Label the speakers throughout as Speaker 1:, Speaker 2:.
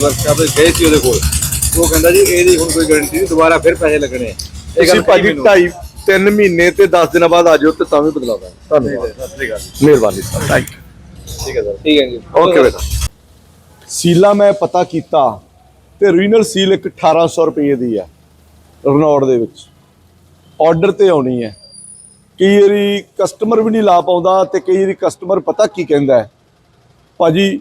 Speaker 1: Workshop ਗਏ ਸੀ ਉਹਦੇ ਕੋਲ। ਉਹ ਕਹਿੰਦਾ ਜੀ ਇਹਦੀ ਹੁਣ ਕੋਈ ਗਾਰੰਟੀ ਨਹੀਂ ਦੁਬਾਰਾ ਫਿਰ ਪੈਸੇ ਲੱਗਣੇ। ਆ। ਇਹ
Speaker 2: ਤੁਸੀਂ
Speaker 1: ਗੱਲ
Speaker 2: ਭਾਜੀ। 2.5 3 ਮਹੀਨੇ ਤੇ 10 ਦਿਨਾਂ ਬਾਅਦ ਆ ਜਾਓ ਤੇ ਤਾਂ ਵੀ ਬਦਲਾ ਦਾਂਗੇ ਧੰਨਵਾਦ
Speaker 1: ਸਤਿ ਸ੍ਰੀ ਅਕਾਲ
Speaker 2: ਮਿਹਰਬਾਨੀ ਸਰ। ਥੈਂਕ ਯੂ
Speaker 1: ਠੀਕ ਹੈ ਸਰ। ਠੀਕ ਹੈ ਜੀ।
Speaker 2: ਓਕੇ ਬੇਟਾ। ਸੀਲਾ ਮੈਂ ਪਤਾ ਕੀਤਾ ਤੇ ਰੀਨਲ ਸੀਲ ਇੱਕ 1800 ਰੁਪਏ ਦੀ ਹੈ ਰਨੌੜ ਦੇ ਵਿੱਚ। ਆਰਡਰ ਤੇ ਆਉਣੀ ਹੈ। ਕਈ ਵਾਰੀ ਕਸਟਮਰ ਵੀ ਨਹੀਂ ਲਾ ਪਾਉਂਦਾ ਤੇ ਕਈ ਵਾਰੀ ਕਸਟਮਰ ਪਤਾ ਕੀ ਕਹਿੰਦਾ ਹੈ? ਭਾਜੀ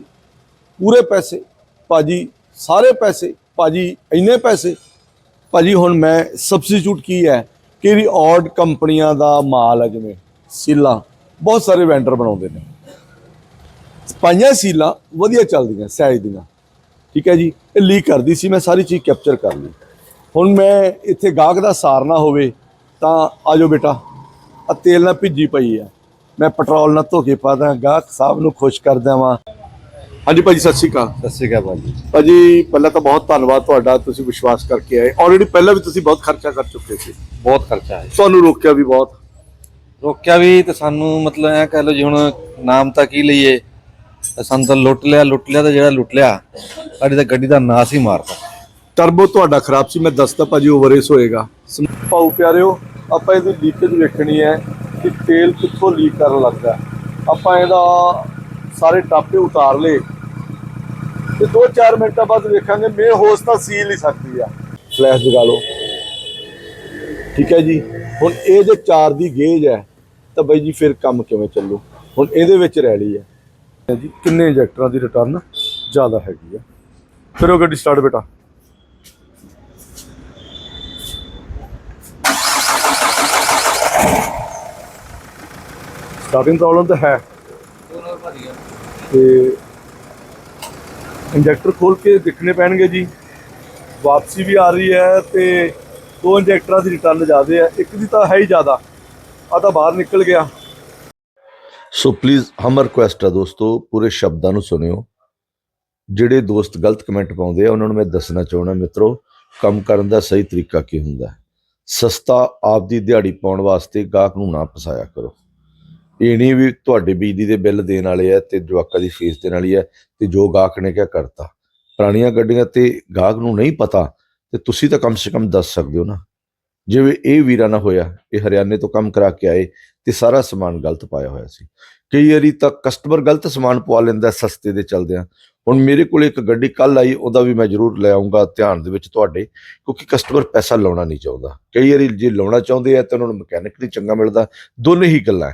Speaker 2: ਪੂਰੇ ਪੈਸੇ। ਭਾਜੀ ਸਾਰੇ ਪੈਸੇ, ਭਾਜੀ ਇੰਨੇ ਪੈਸੇ। ਭਾਜੀ ਹੁਣ ਮੈਂ ਸਬਸਟੀਟਿਊਟ ਕੀ ਹੈ? ਕਿ ਇਹਦੀ ਕੰਪਨੀਆਂ ਦਾ ਮਾਲ ਹੈ ਜਿਵੇਂ ਸੀਲਾਂ। ਬਹੁਤ ਸਾਰੇ ਵੈਂਡਰ ਬਣਾਉਂਦੇ ਨੇ। ਪੰਜਾਂ ਸੀਲਾਂ ਵਧੀਆ ਚੱਲਦੀਆਂ ਸਾਈਜ਼ ਦੀਆਂ। ਠੀਕ ਹੈ ਜੀ? ਇਹ ਲੀਕ ਕਰਦੀ ਸੀ, ਮੈਂ ਸਾਰੀ ਚੀਜ਼ ਕੈਪਚਰ ਕਰ ਲਈ। ਹੁਣ ਮੈਂ ਇੱਥੇ ਗਾਹਕ ਦਾ ਸਾਰ ਨਾ ਹੋਵੇ ਤਾਂ ਆਜੋ ਬੇਟਾ ਆ ਤੇਲ ਨਾਲ ਭਿੱਜੀ ਪਈ ਆ ਮੈਂ ਪੈਟਰੋਲ ਨਾਲ ਧੋ ਕੇ ਪਾ ਦਾਂ, ਗਾਹਕ ਸਾਹਿਬ ਨੂੰ ਖੁਸ਼ ਕਰ ਦੇਵਾਂ। ਹਾਂਜੀ ਭਾਜੀ ਸਤਿ ਸ਼੍ਰੀ ਅਕਾਲ।
Speaker 1: ਸਤਿ ਸ੍ਰੀ ਅਕਾਲ ਭਾਜੀ।
Speaker 2: ਭਾਜੀ ਪਹਿਲਾਂ ਤਾਂ ਬਹੁਤ ਧੰਨਵਾਦ ਤੁਹਾਡਾ ਤੁਸੀਂ ਵਿਸ਼ਵਾਸ ਕਰਕੇ ਆਏ। ਆਲਰੇਡੀ ਪਹਿਲਾਂ ਵੀ ਤੁਸੀਂ ਬਹੁਤ ਖਰਚਾ ਕਰ ਚੁੱਕੇ ਸੀ।
Speaker 1: ਬਹੁਤ ਖਰਚਾ ਹੈ
Speaker 2: ਤੁਹਾਨੂੰ ਰੋਕਿਆ ਵੀ ਬਹੁਤ।
Speaker 1: ਰੋਕਿਆ ਵੀ ਤੇ ਸਾਨੂੰ ਮਤਲਬ ਐ ਕਹਿ ਲਓ ਜੀ ਹੁਣ ਨਾਮ ਤਾਂ ਕੀ ਲਈਏ? ਸਾਨੂੰ ਤਾਂ ਲੁੱਟ ਲਿਆ ਲੁੱਟ ਲਿਆ ਤੇ ਜਿਹੜਾ ਲੁੱਟ ਲਿਆ ਸਾਡੀ ਤਾਂ ਗੱਡੀ ਦਾ ਨਾਸ ਹੀ ਮਾਰਤਾ।
Speaker 2: ਟਰਬੋ ਤੁਹਾਡਾ ਖਰਾਬ ਸੀ ਮੈਂ ਦੱਸਦਾ ਭਾਜੀ ਓਵਰੇਸ ਹੋਏਗਾ। ਪਾਉ ਪਿਆਰਿਓ ਆਪਾਂ ਇਹਦੀ ਲੀਕੇਜ ਵੇਖਣੀ ਹੈ ਕਿ ਤੇਲ ਕਿੱਥੋਂ ਲੀਕ ਕਰਨ ਲੱਗਦਾ। ਆਪਾਂ ਇਹਦਾ ਸਾਰੇ ਟਾਪੇ ਉਤਾਰ ਲਏ। ਤੇ 2-4 ਮਿੰਟਾਂ ਬਾਅਦ ਵੇਖਾਂਗੇ ਮੇਨ ਹੋਸ ਤਾਂ ਸੀਲ ਹੀ ਸਕਦੀ ਆ। ਫਲੈਸ਼ ਜਗਾ ਲਓ। ਠੀਕ ਹੈ ਜੀ? ਹੁਣ ਇਹ ਜੇ 4 ਦੀ ਗੇਜ ਹੈ ਤਾਂ ਬਾਈ ਜੀ ਫਿਰ ਕੰਮ ਕਿਵੇਂ ਚੱਲੂ? ਹੁਣ ਇਹਦੇ ਵਿੱਚ ਰੈਲੀ ਹੈ। ਜੀ ਕਿੰਨੇ ਇੰਜੈਕਟਰਾਂ ਦੀ ਰਿਟਰਨ ਜ਼ਿਆਦਾ ਹੈਗੀ ਆ? ਫਿਰ ਉਹ ਗੱਡੀ ਸਟਾਰਟ ਬੇਟਾ। ਸਟਾਰਟਿੰਗ ਪ੍ਰੋਬਲਮ ਤਾਂ ਹੈ। ਤੇ ਇੰਜੈਕਟਰ ਖੋਲ ਕੇ ਦੇਖਣੇ ਪੈਣਗੇ ਜੀ। ਵਾਪਸੀ ਵੀ ਆ ਰਹੀ ਹੈ ਤੇ ਦੋ ਇੰਜੈਕਟਰਾਂ ਦੀ ਰਿਟਰਨ ਜ਼ਿਆਦਾ ਹੈ। ਇੱਕ ਦੀ ਤਾਂ ਹੈ ਹੀ ਜ਼ਿਆਦਾ। ਆ ਤਾਂ ਬਾਹਰ ਨਿਕਲ ਗਿਆ। ਸੋ ਪਲੀਜ਼ ਹਮ ਰਿਕੁਐਸਟ ਹੈ ਦੋਸਤੋ, ਪੂਰੇ ਸ਼ਬਦਾਂ ਨੂੰ ਸੁਣਿਓ। ਜਿਹੜੇ ਦੋਸਤ ਗਲਤ ਕਮੈਂਟ ਪਾਉਂਦੇ ਆ, ਉਹਨਾਂ ਨੂੰ ਮੈਂ ਦੱਸਣਾ ਚਾਹੁੰਦਾ, ਮਿੱਤਰੋ, ਕੰਮ ਕਰਨ ਦਾ ਸਹੀ ਤਰੀਕਾ ਕੀ ਹੁੰਦਾ ਹੈ? ਸਸਤਾ ਆਪਦੀ ਦਿਹਾੜੀ ਪਾਉਣ ਵਾਸਤੇ ਗਾਹਕ ਨੂੰ ਨਾ ਫਸਾਇਆ ਕਰੋ। ਇਹ ਨਹੀਂ ਵੀ ਤੁਹਾਡੇ ਬਿਜਲੀ ਦੇ ਬਿੱਲ ਦੇਣ ਵਾਲੇ ਆ ਤੇ ਜਵਾਕਾਂ ਦੀ ਫੀਸ ਦੇਣ ਵਾਲੀ ਹੈ ਤੇ ਜੋ ਗਾਹਕ ਨੇ ਕਿਆ ਕਰਤਾ। ਪੁਰਾਣੀਆਂ ਗੱਡੀਆਂ ਤੇ ਗਾਹਕ ਨੂੰ ਨਹੀਂ ਪਤਾ ਤੇ ਤੁਸੀਂ ਤਾਂ ਕਮ ਸੇ ਕਮ ਦੱਸ ਸਕਦੇ ਹੋ ਨਾ। ਜਿਵੇਂ ਇਹ ਵੀਰਾ ਨਾ ਹੋਇਆ, ਇਹ ਹਰਿਆਣੇ ਤੋਂ ਕੰਮ ਕਰਾ ਕੇ ਆਏ ਤੇ ਸਾਰਾ ਸਮਾਨ ਗਲਤ ਪਾਇਆ ਹੋਇਆ ਸੀ। ਕਈ ਵਾਰੀ ਤਾਂ ਕਸਟਮਰ ਗਲਤ ਸਮਾਨ ਪਵਾ ਲੈਂਦਾ ਸਸਤੇ ਦੇ ਚਲਦਿਆਂ। ਹੁਣ ਮੇਰੇ ਕੋਲ ਇੱਕ ਗੱਡੀ ਕੱਲ ਆਈ, ਉਹਦਾ ਵੀ ਮੈਂ ਜ਼ਰੂਰ ਲੈ ਆਉਂਗਾ ਧਿਆਨ ਦੇ ਵਿੱਚ ਤੁਹਾਡੇ, ਕਿਉਂਕਿ ਕਸਟਮਰ ਪੈਸਾ ਲਾਉਣਾ ਨਹੀਂ ਚਾਹੁੰਦਾ। ਕਈ ਵਾਰੀ ਜੇ ਲਾਉਣਾ ਚਾਹੁੰਦੇ ਆ ਤਾਂ ਉਹਨਾਂ ਨੂੰ ਮਕੈਨਿਕ ਨਹੀਂ ਚੰਗਾ ਮਿਲਦਾ, ਦੋਨੇ ਹੀ ਗੱਲਾਂ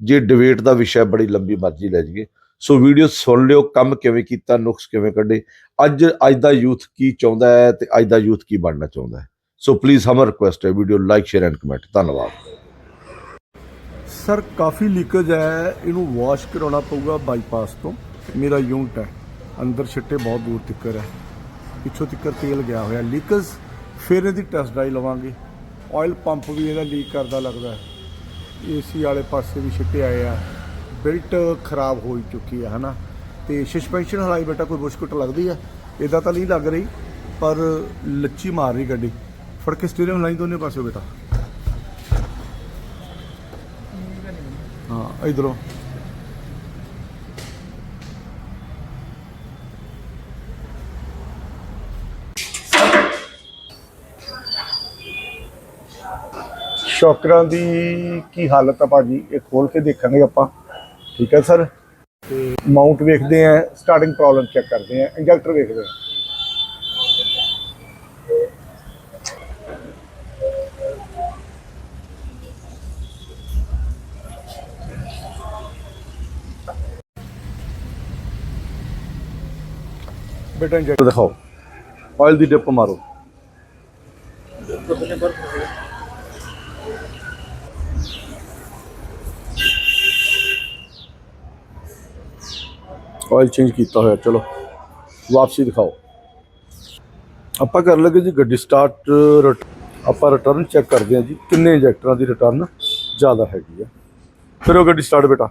Speaker 2: ਜੇ ਡਿਬੇਟ ਦਾ ਵਿਸ਼ਾ ਬੜੀ ਲੰਬੀ ਮਰਜ਼ੀ ਲੈ ਜਾਈਏ। ਸੋ ਵੀਡੀਓ ਸੁਣ ਲਿਓ, ਕੰਮ ਕਿਵੇਂ ਕੀਤਾ, ਨੁਕਸ ਕਿਵੇਂ ਕੱਢੇ। ਅੱਜ ਅੱਜ ਦਾ ਯੂਥ ਕੀ ਚਾਹੁੰਦਾ ਹੈ ਤੇ ਅੱਜ ਦਾ ਯੂਥ ਕੀ ਬਣਨਾ ਚਾਹੁੰਦਾ ਹੈ। ਸੋ ਪਲੀਜ਼ ਹਮਰ ਰਿਕੁਐਸਟ ਹੈ video like share and comment ਧੰਨਵਾਦ। ਸਰ ਕਾਫੀ ਲੀਕੇਜ ਹੈ, ਇਹਨੂੰ ਵਾਸ਼ ਕਰਾਉਣਾ ਪਊਗਾ ਬਾਈਪਾਸ ਤੋਂ। ਮੇਰਾ ਯੂਨਿਟ ਹੈ, ਅੰਦਰ ਛਿੱਟੇ ਬਹੁਤ ਦੂਰ ਤੱਕ ਹੈ। ਪਿੱਛੋਂ ਤੱਕ ਤੇਲ ਗਿਆ ਹੋਇਆ। ਲੀਕੇਜ ਫਿਰ ਇਹਦੀ ਟੈਸਟ ਡਰਾਈ ਲਵਾਂਗੇ। ਆਇਲ ਪੰਪ ਵੀ ਇਹਦਾ ਲੀਕ ਕਰਦਾ ਲੱਗਦਾ ਹੈ। ਏਸੀ ਵਾਲੇ ਪਾਸੇ ਵੀ ਛਿੱਟੇ ਆਏ ਆ। ਬਿਲਟ ਖਰਾਬ ਹੋ ਚੁੱਕੀ ਹੈ ਹਨਾ? ਤੇ ਸਸਪੈਂਸ਼ਨ ਹਲਾਈ ਬੇਟਾ ਕੋਈ ਮੁਸ਼ਕਲ ਲੱਗਦੀ ਆ? ਇਦਾਂ ਤਾਂ ਨਹੀਂ ਲੱਗ ਰਹੀ, ਪਰ ਲੱਚੀ ਮਾਰ ਰਹੀ ਗੱਡੀ। ਫੜ ਕੇ ਸਟੀਅਰਿੰਗ ਲਾਈਨ ਦੋਨੇ ਪਾਸੇ ਬੇਟਾ ਹਾਂ, ਇਧਰੋਂ। ਸ਼ੌਕਰਾਂ ਦੀ ਕੀ ਹਾਲਤ ਆ ਭਾਜੀ? ਇਹ ਖੋਲ ਕੇ ਦੇਖਾਂਗੇ ਆਪਾਂ। ਠੀਕ ਹੈ ਸਰ? ਤੇ ਮਾਊਂਟ ਵੇਖਦੇ ਆ ਸਟਾਰਟਿੰਗ ਪ੍ਰੋਬਲਮ ਚੈੱਕ ਕਰਦੇ ਆ ਇੰਜੈਕਟਰ ਵੇਖਦੇ ਆ। ਬੇਟਾ ਇੰਜੈਕਟਰ ਦਿਖਾਓ। ਆਇਲ ਦੀ ਡਿਪ ਮਾਰੋ। ਆਇਲ ਚੇਂਜ ਕੀਤਾ ਹੋਇਆ, ਚਲੋ। ਵਾਪਸੀ ਦਿਖਾਓ। ਆਪਾਂ ਕਰ ਲਗੇ ਜੀ ਗੱਡੀ ਸਟਾਰਟ ਆਪਾਂ ਰਿਟਰਨ ਚੈੱਕ ਕਰਦੇ ਹਾਂ ਜੀ, ਕਿੰਨੇ ਇੰਜੈਕਟਰਾਂ ਦੀ ਰਿਟਰਨ ਜ਼ਿਆਦਾ ਹੈਗੀ ਆ। ਫਿਰ ਉਹ ਗੱਡੀ ਸਟਾਰਟ ਬੇਟਾ।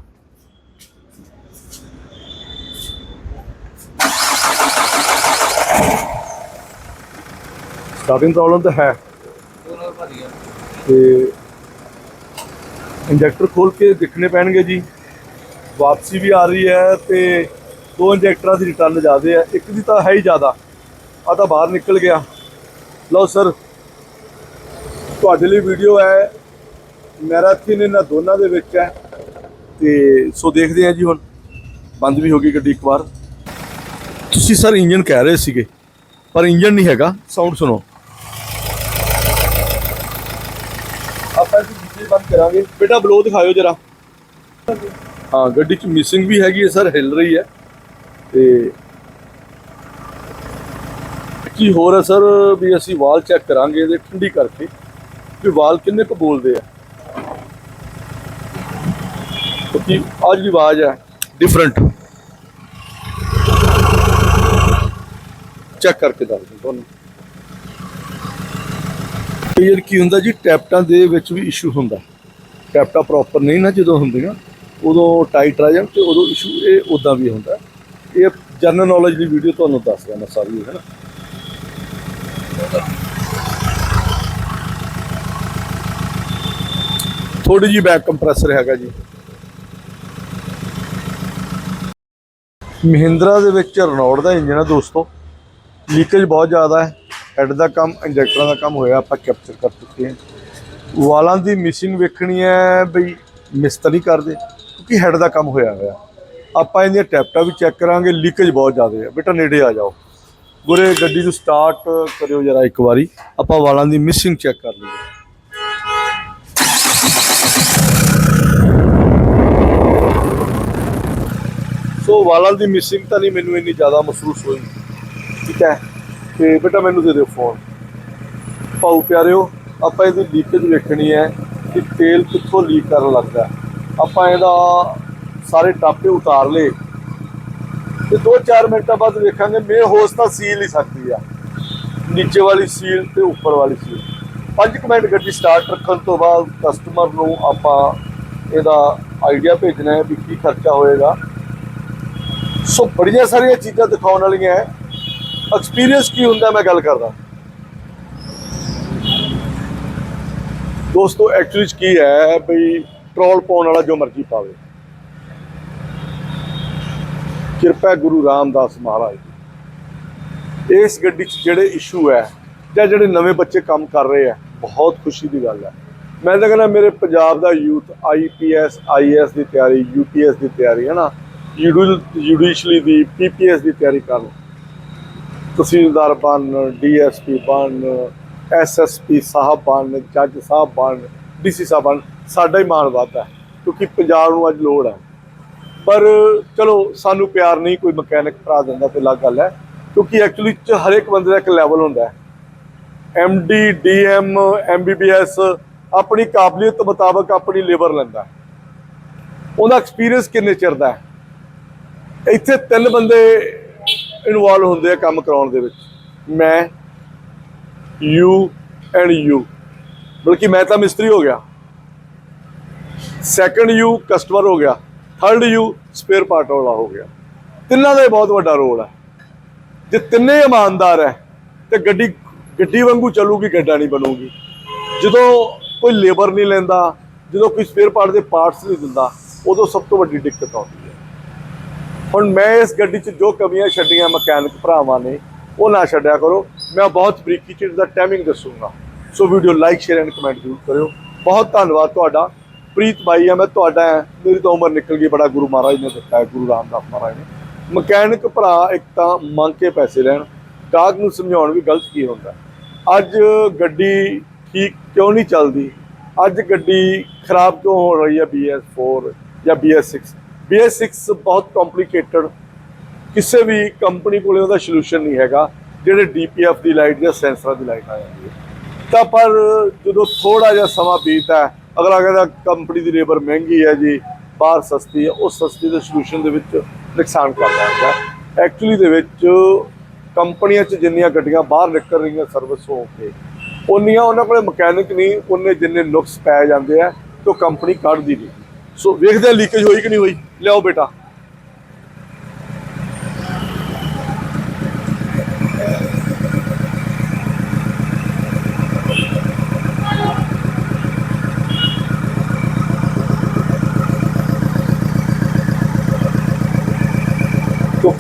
Speaker 2: ਸਟਾਰਟਿੰਗ ਪ੍ਰੋਬਲਮ ਤਾਂ ਹੈ। ਤੇ ਇੰਜੈਕਟਰ ਖੋਲ ਕੇ ਦੇਖਣੇ ਪੈਣਗੇ ਜੀ। ਵਾਪਸੀ ਵੀ ਆ ਰਹੀ ਹੈ ਤੇ ਦੋ ਇੰਜੈਕਟਰਾਂ ਦੀ ਰਿਟਰਨ ਜ਼ਿਆਦੇ ਆ, ਇੱਕ ਦੀ ਤਾਂ ਹੈ ਹੀ ਜ਼ਿਆਦਾ। ਆ ਤਾਂ ਬਾਹਰ ਨਿਕਲ ਗਿਆ। ਲਓ ਸਰ ਤੁਹਾਡੇ ਲਈ ਵੀਡੀਓ ਹੈ ਮੈਰਾਥਨ ਇਹਨਾਂ ਦੋਨਾਂ ਦੇ ਵਿੱਚ ਹੈ। ਤੇ ਸੋ ਦੇਖਦੇ ਹਾਂ ਜੀ ਹੁਣ, ਬੰਦ ਵੀ ਹੋ ਗਈ ਗੱਡੀ ਇੱਕ ਵਾਰ। ਤੁਸੀਂ ਸਰ ਇੰਜਨ ਕਹਿ ਰਹੇ ਸੀਗੇ, ਪਰ ਇੰਜਨ ਨਹੀਂ ਹੈਗਾ ਸਾਊਂਡ ਸੁਣੋ। ਆਪਾਂ ਇਸ ਡਿਸਪਲੇ ਬੰਦ ਕਰਾਂਗੇ। ਬੇਟਾ ਬਲੋ ਦਿਖਾਇਓ ਜਰਾ। ਹਾਂ, ਗੱਡੀ ਚ ਮਿਸਿੰਗ ਵੀ ਹੈਗੀ ਹੈ ਸਰ ਹਿੱਲ ਰਹੀ ਹੈ। ਤੇ ਕੀ ਹੋਰ ਹੈ ਸਰ ਵੀ ਅਸੀਂ ਵਾਲ ਚੈੱਕ ਕਰਾਂਗੇ ਇਹਦੇ ਠੰਡੀ ਕਰਕੇ ਵੀ ਵਾਲ ਕਿੰਨੇ ਕੁ ਬੋਲਦੇ ਆ? ਕਿਉਂਕਿ ਅੱਜ ਦੀ ਆਵਾਜ਼ ਹੈ ਡਿਫਰੈਂਟ ਚੈੱਕ ਕਰਕੇ ਦੱਸਦਾ ਤੁਹਾਨੂੰ। ਕਈ ਵਾਰ ਕੀ ਹੁੰਦਾ ਜੀ ਟੈਪਟਾਂ ਦੇ ਵਿੱਚ ਵੀ ਇਸ਼ੂ ਹੁੰਦਾ। ਟੈਪਟਾ ਪ੍ਰੋਪਰ ਨਹੀਂ ਨਾ ਜਦੋਂ ਹੁੰਦੀਆਂ ਉਦੋਂ ਟਾਈਟ ਰਹਿ ਜਾਣ ਤੇ ਉਦੋਂ ਇਸ਼ੂ ਇਹ ਉਦਾਂ ਵੀ ਹੁੰਦਾ। ਇਹ ਜਨਰਲ ਨੌਲੇਜ ਦੀ ਵੀਡੀਓ ਤੁਹਾਨੂੰ ਦੱਸ ਰਿਹਾ ਮੈਂ ਸਾਰੀ, ਹੈ ਨਾ? ਥੋੜੀ ਜੀ ਬੈਕ ਕੰਪਰੈਸਰ ਹੈਗਾ ਜੀ। ਮਹਿੰਦਰਾ ਦੇ ਵਿੱਚ ਰਨੌੜ ਦਾ ਇੰਜਨ ਹੈ ਦੋਸਤੋ। ਲੀਕੇਜ ਬਹੁਤ ਜ਼ਿਆਦਾ ਹੈ। ਹੈਡ ਦਾ ਕੰਮ ਇੰਜੈਕਟਰਾਂ ਦਾ ਕੰਮ ਹੋਇਆ, ਆਪਾਂ ਕੈਪਚਰ ਕਰ ਚੁੱਕੇ ਹਾਂ। ਵਾਲਾਂ ਦੀ ਮਿਸਿੰਗ ਵੇਖਣੀ ਹੈ ਬਈ ਮਿਸ ਨਹੀਂ ਕਰਦੇ, ਕਿਉਂਕਿ ਹੈਡ ਦਾ ਕੰਮ ਹੋਇਆ ਹੋਇਆ। ਆਪਾਂ ਇਹਦੀਆਂ ਟੈਪਟਾ ਵੀ ਚੈੱਕ ਕਰਾਂਗੇ ਲੀਕੇਜ ਬਹੁਤ ਜ਼ਿਆਦਾ ਹੈ। ਬੇਟਾ ਨੇੜੇ ਆ ਜਾਓ। ਗੁਰੇ, ਗੱਡੀ ਨੂੰ ਸਟਾਰਟ ਕਰਿਓ ਜਰਾ ਇੱਕ ਵਾਰੀ। ਆਪਾਂ ਵਾਲਾਂ ਦੀ ਮਿਸਿੰਗ ਚੈੱਕ ਕਰ ਲਈਏ। ਸੋ ਵਾਲਾਂ ਦੀ ਮਿਸਿੰਗ ਤਾਂ ਨਹੀਂ, ਮੈਨੂੰ ਇੰਨੀ ਜ਼ਿਆਦਾ ਮਹਿਸੂਸ ਹੋਈ ਠੀਕ ਹੈ? ਤੇ ਬੇਟਾ ਮੈਨੂੰ ਦੇ ਦਿਓ ਫੋਨ ਪਾਉ ਪਿਆਰਿਓ, ਆਪਾਂ ਇਹਦੀ ਲੀਕੇਜ ਵੇਖਣੀ ਹੈ ਕਿ ਤੇਲ ਕਿੱਥੋਂ ਲੀਕ ਕਰਨ ਲੱਗਦਾ ਆਪਾਂ ਇਹਦਾ ਸਾਰੇ ਟਾਪੇ ਉਤਾਰ ਲਏ। ਤੇ 2-4 ਮਿੰਟਾਂ ਬਾਅਦ ਵੇਖਾਂਗੇ ਮੇ ਹੋਸ ਤਾਂ ਸੀਲ ਹੀ ਸਕਦੀ ਆ। ਨੀਚੇ ਵਾਲੀ ਸੀਲ ਤੇ ਉੱਪਰ ਵਾਲੀ ਸੀਲ 5 ਮਿੰਟ ਗੱਡੀ ਸਟਾਰਟ ਰੱਖਣ ਤੋਂ ਬਾਅਦ ਕਸਟਮਰ ਨੂੰ ਆਪਾਂ ਇਹਦਾ ਆਈਡੀਆ ਭੇਜਣਾ ਹੈ ਵੀ ਕੀ ਖਰਚਾ ਹੋਏਗਾ। ਸੋ ਬੜੀਆਂ ਸਾਰੀਆਂ ਚੀਜ਼ਾਂ ਦਿਖਾਉਣ ਵਾਲੀਆਂ ਹੈ। ਐਕਸਪੀਰੀਅੰਸ ਕੀ ਹੁੰਦਾ ਮੈਂ ਗੱਲ ਕਰਦਾ। ਦੋਸਤੋ ਐਕਚੁਅਲੀ ਕੀ ਹੈ ਬਈ ਟਰੋਲ ਪਾਉਣ ਵਾਲਾ ਜੋ ਮਰਜ਼ੀ ਪਾਵੇ। ਕਿਰਪਾ ਗੁਰੂ ਰਾਮਦਾਸ ਮਹਾਰਾਜ ਦੀ। ਇਸ ਗੱਡੀ 'ਚ ਜਿਹੜੇ ਇਸ਼ੂ ਹੈ ਜਾਂ ਜਿਹੜੇ ਨਵੇਂ ਬੱਚੇ ਕੰਮ ਕਰ ਰਹੇ ਆ ਬਹੁਤ ਖੁਸ਼ੀ ਦੀ ਗੱਲ ਹੈ। ਮੈਂ ਤਾਂ ਕਹਿੰਦਾ ਮੇਰੇ ਪੰਜਾਬ ਦਾ ਯੂਥ ਆਈਪੀਐਸ ਆਈਐਸ ਦੀ ਤਿਆਰੀ ਯੂਪੀਐਸ ਦੀ ਤਿਆਰੀ ਹੈ ਨਾ? ਜੁਡੀਸ਼ਲੀ ਦੀ ਪੀਪੀਐਸ ਦੀ ਤਿਆਰੀ ਕਰ ਲਓ। ਤਹਿਸੀਲਦਾਰ ਬਣ ਡੀਐਸਪੀ ਬਣ ਐਸਐਸਪੀ ਸਾਹਿਬ ਬਣ ਜੱਜ ਸਾਹਿਬ ਬਣ ਡੀਸੀ ਸਾਹਿਬ ਬਣ ਸਾਡਾ ਹੀ ਮਾਣ ਵੱਧਦਾ ਹੈ, ਕਿਉਂਕਿ ਪੰਜਾਬ ਨੂੰ ਅੱਜ ਲੋੜ ਹੈ। ਪਰ ਚਲੋ, ਸਾਨੂੰ ਪਿਆਰ ਨਹੀਂ ਕੋਈ ਮਕੈਨਿਕ ਭਰਾ ਦਿੰਦਾ ਤੇ ਅਲੱਗ ਗੱਲ ਹੈ, ਕਿਉਂਕਿ ਐਕਚੁਅਲੀ ਚ ਹਰੇਕ ਬੰਦੇ ਦਾ ਇੱਕ ਲੈਵਲ ਹੁੰਦਾ ਹੈ। ਐਮਡੀ ਡੀਐਮ ਐਮਬੀਬੀਐਸ ਆਪਣੀ ਕਾਬਲੀਅਤ ਮੁਤਾਬਕ ਆਪਣੀ ਲੇਬਰ ਲੈਂਦਾ ਉਹਦਾ ਐਕਸਪੀਰੀਅੰਸ ਕਿੰਨੇ ਚਿਰ ਦਾ ਹੈ? ਇੱਥੇ ਤਿੰਨ ਬੰਦੇ ਇਨਵੋਲਵ ਹੁੰਦੇ ਆ ਕੰਮ ਕਰਾਉਣ ਦੇ ਵਿੱਚ। ਮੈਂ ਯੂ ਐਂਡ ਯੂ ਬਲਕਿ ਮੈਂ ਤਾਂ ਮਿਸਤਰੀ ਹੋ ਗਿਆ। ਸੈਕੰਡ ਯੂ ਕਸਟਮਰ ਹੋ ਗਿਆ। ਥਰਡ ਯੂ ਸਪੇਅਰ ਪਾਰਟ ਵਾਲਾ ਹੋ ਗਿਆ। ਤਿੰਨਾਂ ਦਾ ਹੀ ਬਹੁਤ ਵੱਡਾ ਰੋਲ ਹੈ। ਜੇ ਤਿੰਨੇ ਇਮਾਨਦਾਰ ਹੈ, ਤੇ ਗੱਡੀ ਗੱਡੀ ਵਾਂਗੂ ਚੱਲੂਗੀ, ਗੱਡਾ ਨਹੀਂ ਬਣੂਗੀ। ਜਦੋਂ ਕੋਈ ਲੇਬਰ ਨਹੀਂ ਲੈਂਦਾ, ਜਦੋਂ ਕੋਈ ਸਪੇਅਰ ਪਾਰਟ ਦੇ ਪਾਰਟਸ ਨਹੀਂ ਦਿੰਦਾ, ਉਦੋਂ ਸਭ ਤੋਂ ਵੱਡੀ ਦਿੱਕਤ ਆਉਂਦੀ ਹੈ। ਹੁਣ ਮੈਂ ਇਸ ਗੱਡੀ 'ਚ ਜੋ ਕਮੀਆਂ ਛੱਡੀਆਂ ਮਕੈਨਿਕ ਭਰਾਵਾਂ ਨੇ, ਉਹ ਨਾ ਛੱਡਿਆ ਕਰੋ। ਮੈਂ ਬਹੁਤ ਬਰੀਕੀ 'ਚ ਦਾ ਟਾਈਮਿੰਗ ਦੱਸੂਗਾ। So video like share and comment ਜ਼ਰੂਰ ਕਰਿਓ। ਬਹੁਤ ਧੰਨਵਾਦ ਤੁਹਾਡਾ। ਪ੍ਰੀਤ ਬਾਈ ਆ, ਮੈਂ ਤੁਹਾਡਾ ਮੇਰੀ ਤਾਂ ਉਮਰ ਨਿਕਲ ਗਈ, ਬੜਾ ਗੁਰੂ ਮਹਾਰਾਜ ਨੇ ਦਿੱਤਾ ਹੈ, ਗੁਰੂ ਰਾਮਦਾਸ ਮਹਾਰਾਜ ਨੇ। ਮਕੈਨਿਕ ਭਰਾ ਇੱਕ ਤਾਂ ਮੰਗ ਕੇ ਪੈਸੇ ਲੈਣ, ਗਾਹਕ ਨੂੰ ਸਮਝਾਉਣ ਵੀ ਗਲਤ ਕੀ ਹੁੰਦਾ। ਅੱਜ ਗੱਡੀ ਠੀਕ ਕਿਉਂ ਨਹੀਂ ਚੱਲਦੀ? ਅੱਜ ਗੱਡੀ ਖਰਾਬ ਕਿਉਂ ਹੋ ਰਹੀ ਹੈ BS4 ਜਾਂ BS6 BS6 ਬਹੁਤ ਕੰਪਲਿਕੇਟਡ ਕਿਸੇ ਵੀ ਕੰਪਨੀ ਕੋਲੇ ਉਹਦਾ ਸੋਲੂਸ਼ਨ ਨਹੀਂ ਹੈਗਾ, ਜਿਹੜੇ DPF ਦੀ ਲਾਈਟ ਜਾਂ ਸੈਂਸਰਾਂ ਦੀ ਲਾਈਟ ਆ ਜਾਂਦੀ ਹੈ। ਤਾਂ ਪਰ ਜਦੋਂ ਥੋੜਾ ਜਿਹਾ ਸਮਾਂ ਬੀਤਦਾ ਹੈ ਅਗਲਾ ਕਹਿੰਦਾ ਕੰਪਨੀ ਦੀ ਲੇਬਰ ਮਹਿੰਗੀ ਹੈ ਜੀ, ਬਾਹਰ ਸਸਤੀ ਹੈ ਉਹ ਸਸਤੀ ਦੇ ਸੋਲੂਸ਼ਨ ਦੇ ਵਿੱਚ ਨੁਕਸਾਨ ਕਰਦਾ ਹੈ ਐਕਚੁਅਲੀ ਦੇ ਵਿੱਚ ਕੰਪਨੀਆਂ 'ਚ ਜਿੰਨੀਆਂ ਗੱਡੀਆਂ ਬਾਹਰ ਨਿਕਲ ਰਹੀਆਂ ਸਰਵਿਸ ਹੋ ਕੇ, ਉਨੀਆਂ ਉਹਨਾਂ ਕੋਲੇ ਮਕੈਨਿਕ ਨਹੀਂ, ਉਹਨੇ ਜਿੰਨੇ ਨੁਕਸ ਪੈ ਜਾਂਦੇ ਆ, ਤੇ ਉਹ ਕੰਪਨੀ ਕੱਢਦੀ ਨਹੀਂ। ਸੋ ਵੇਖਦੇ ਲੀਕੇਜ ਹੋਈ ਕਿ ਨਹੀਂ ਹੋਈ? ਲਿਆਓ ਬੇਟਾ।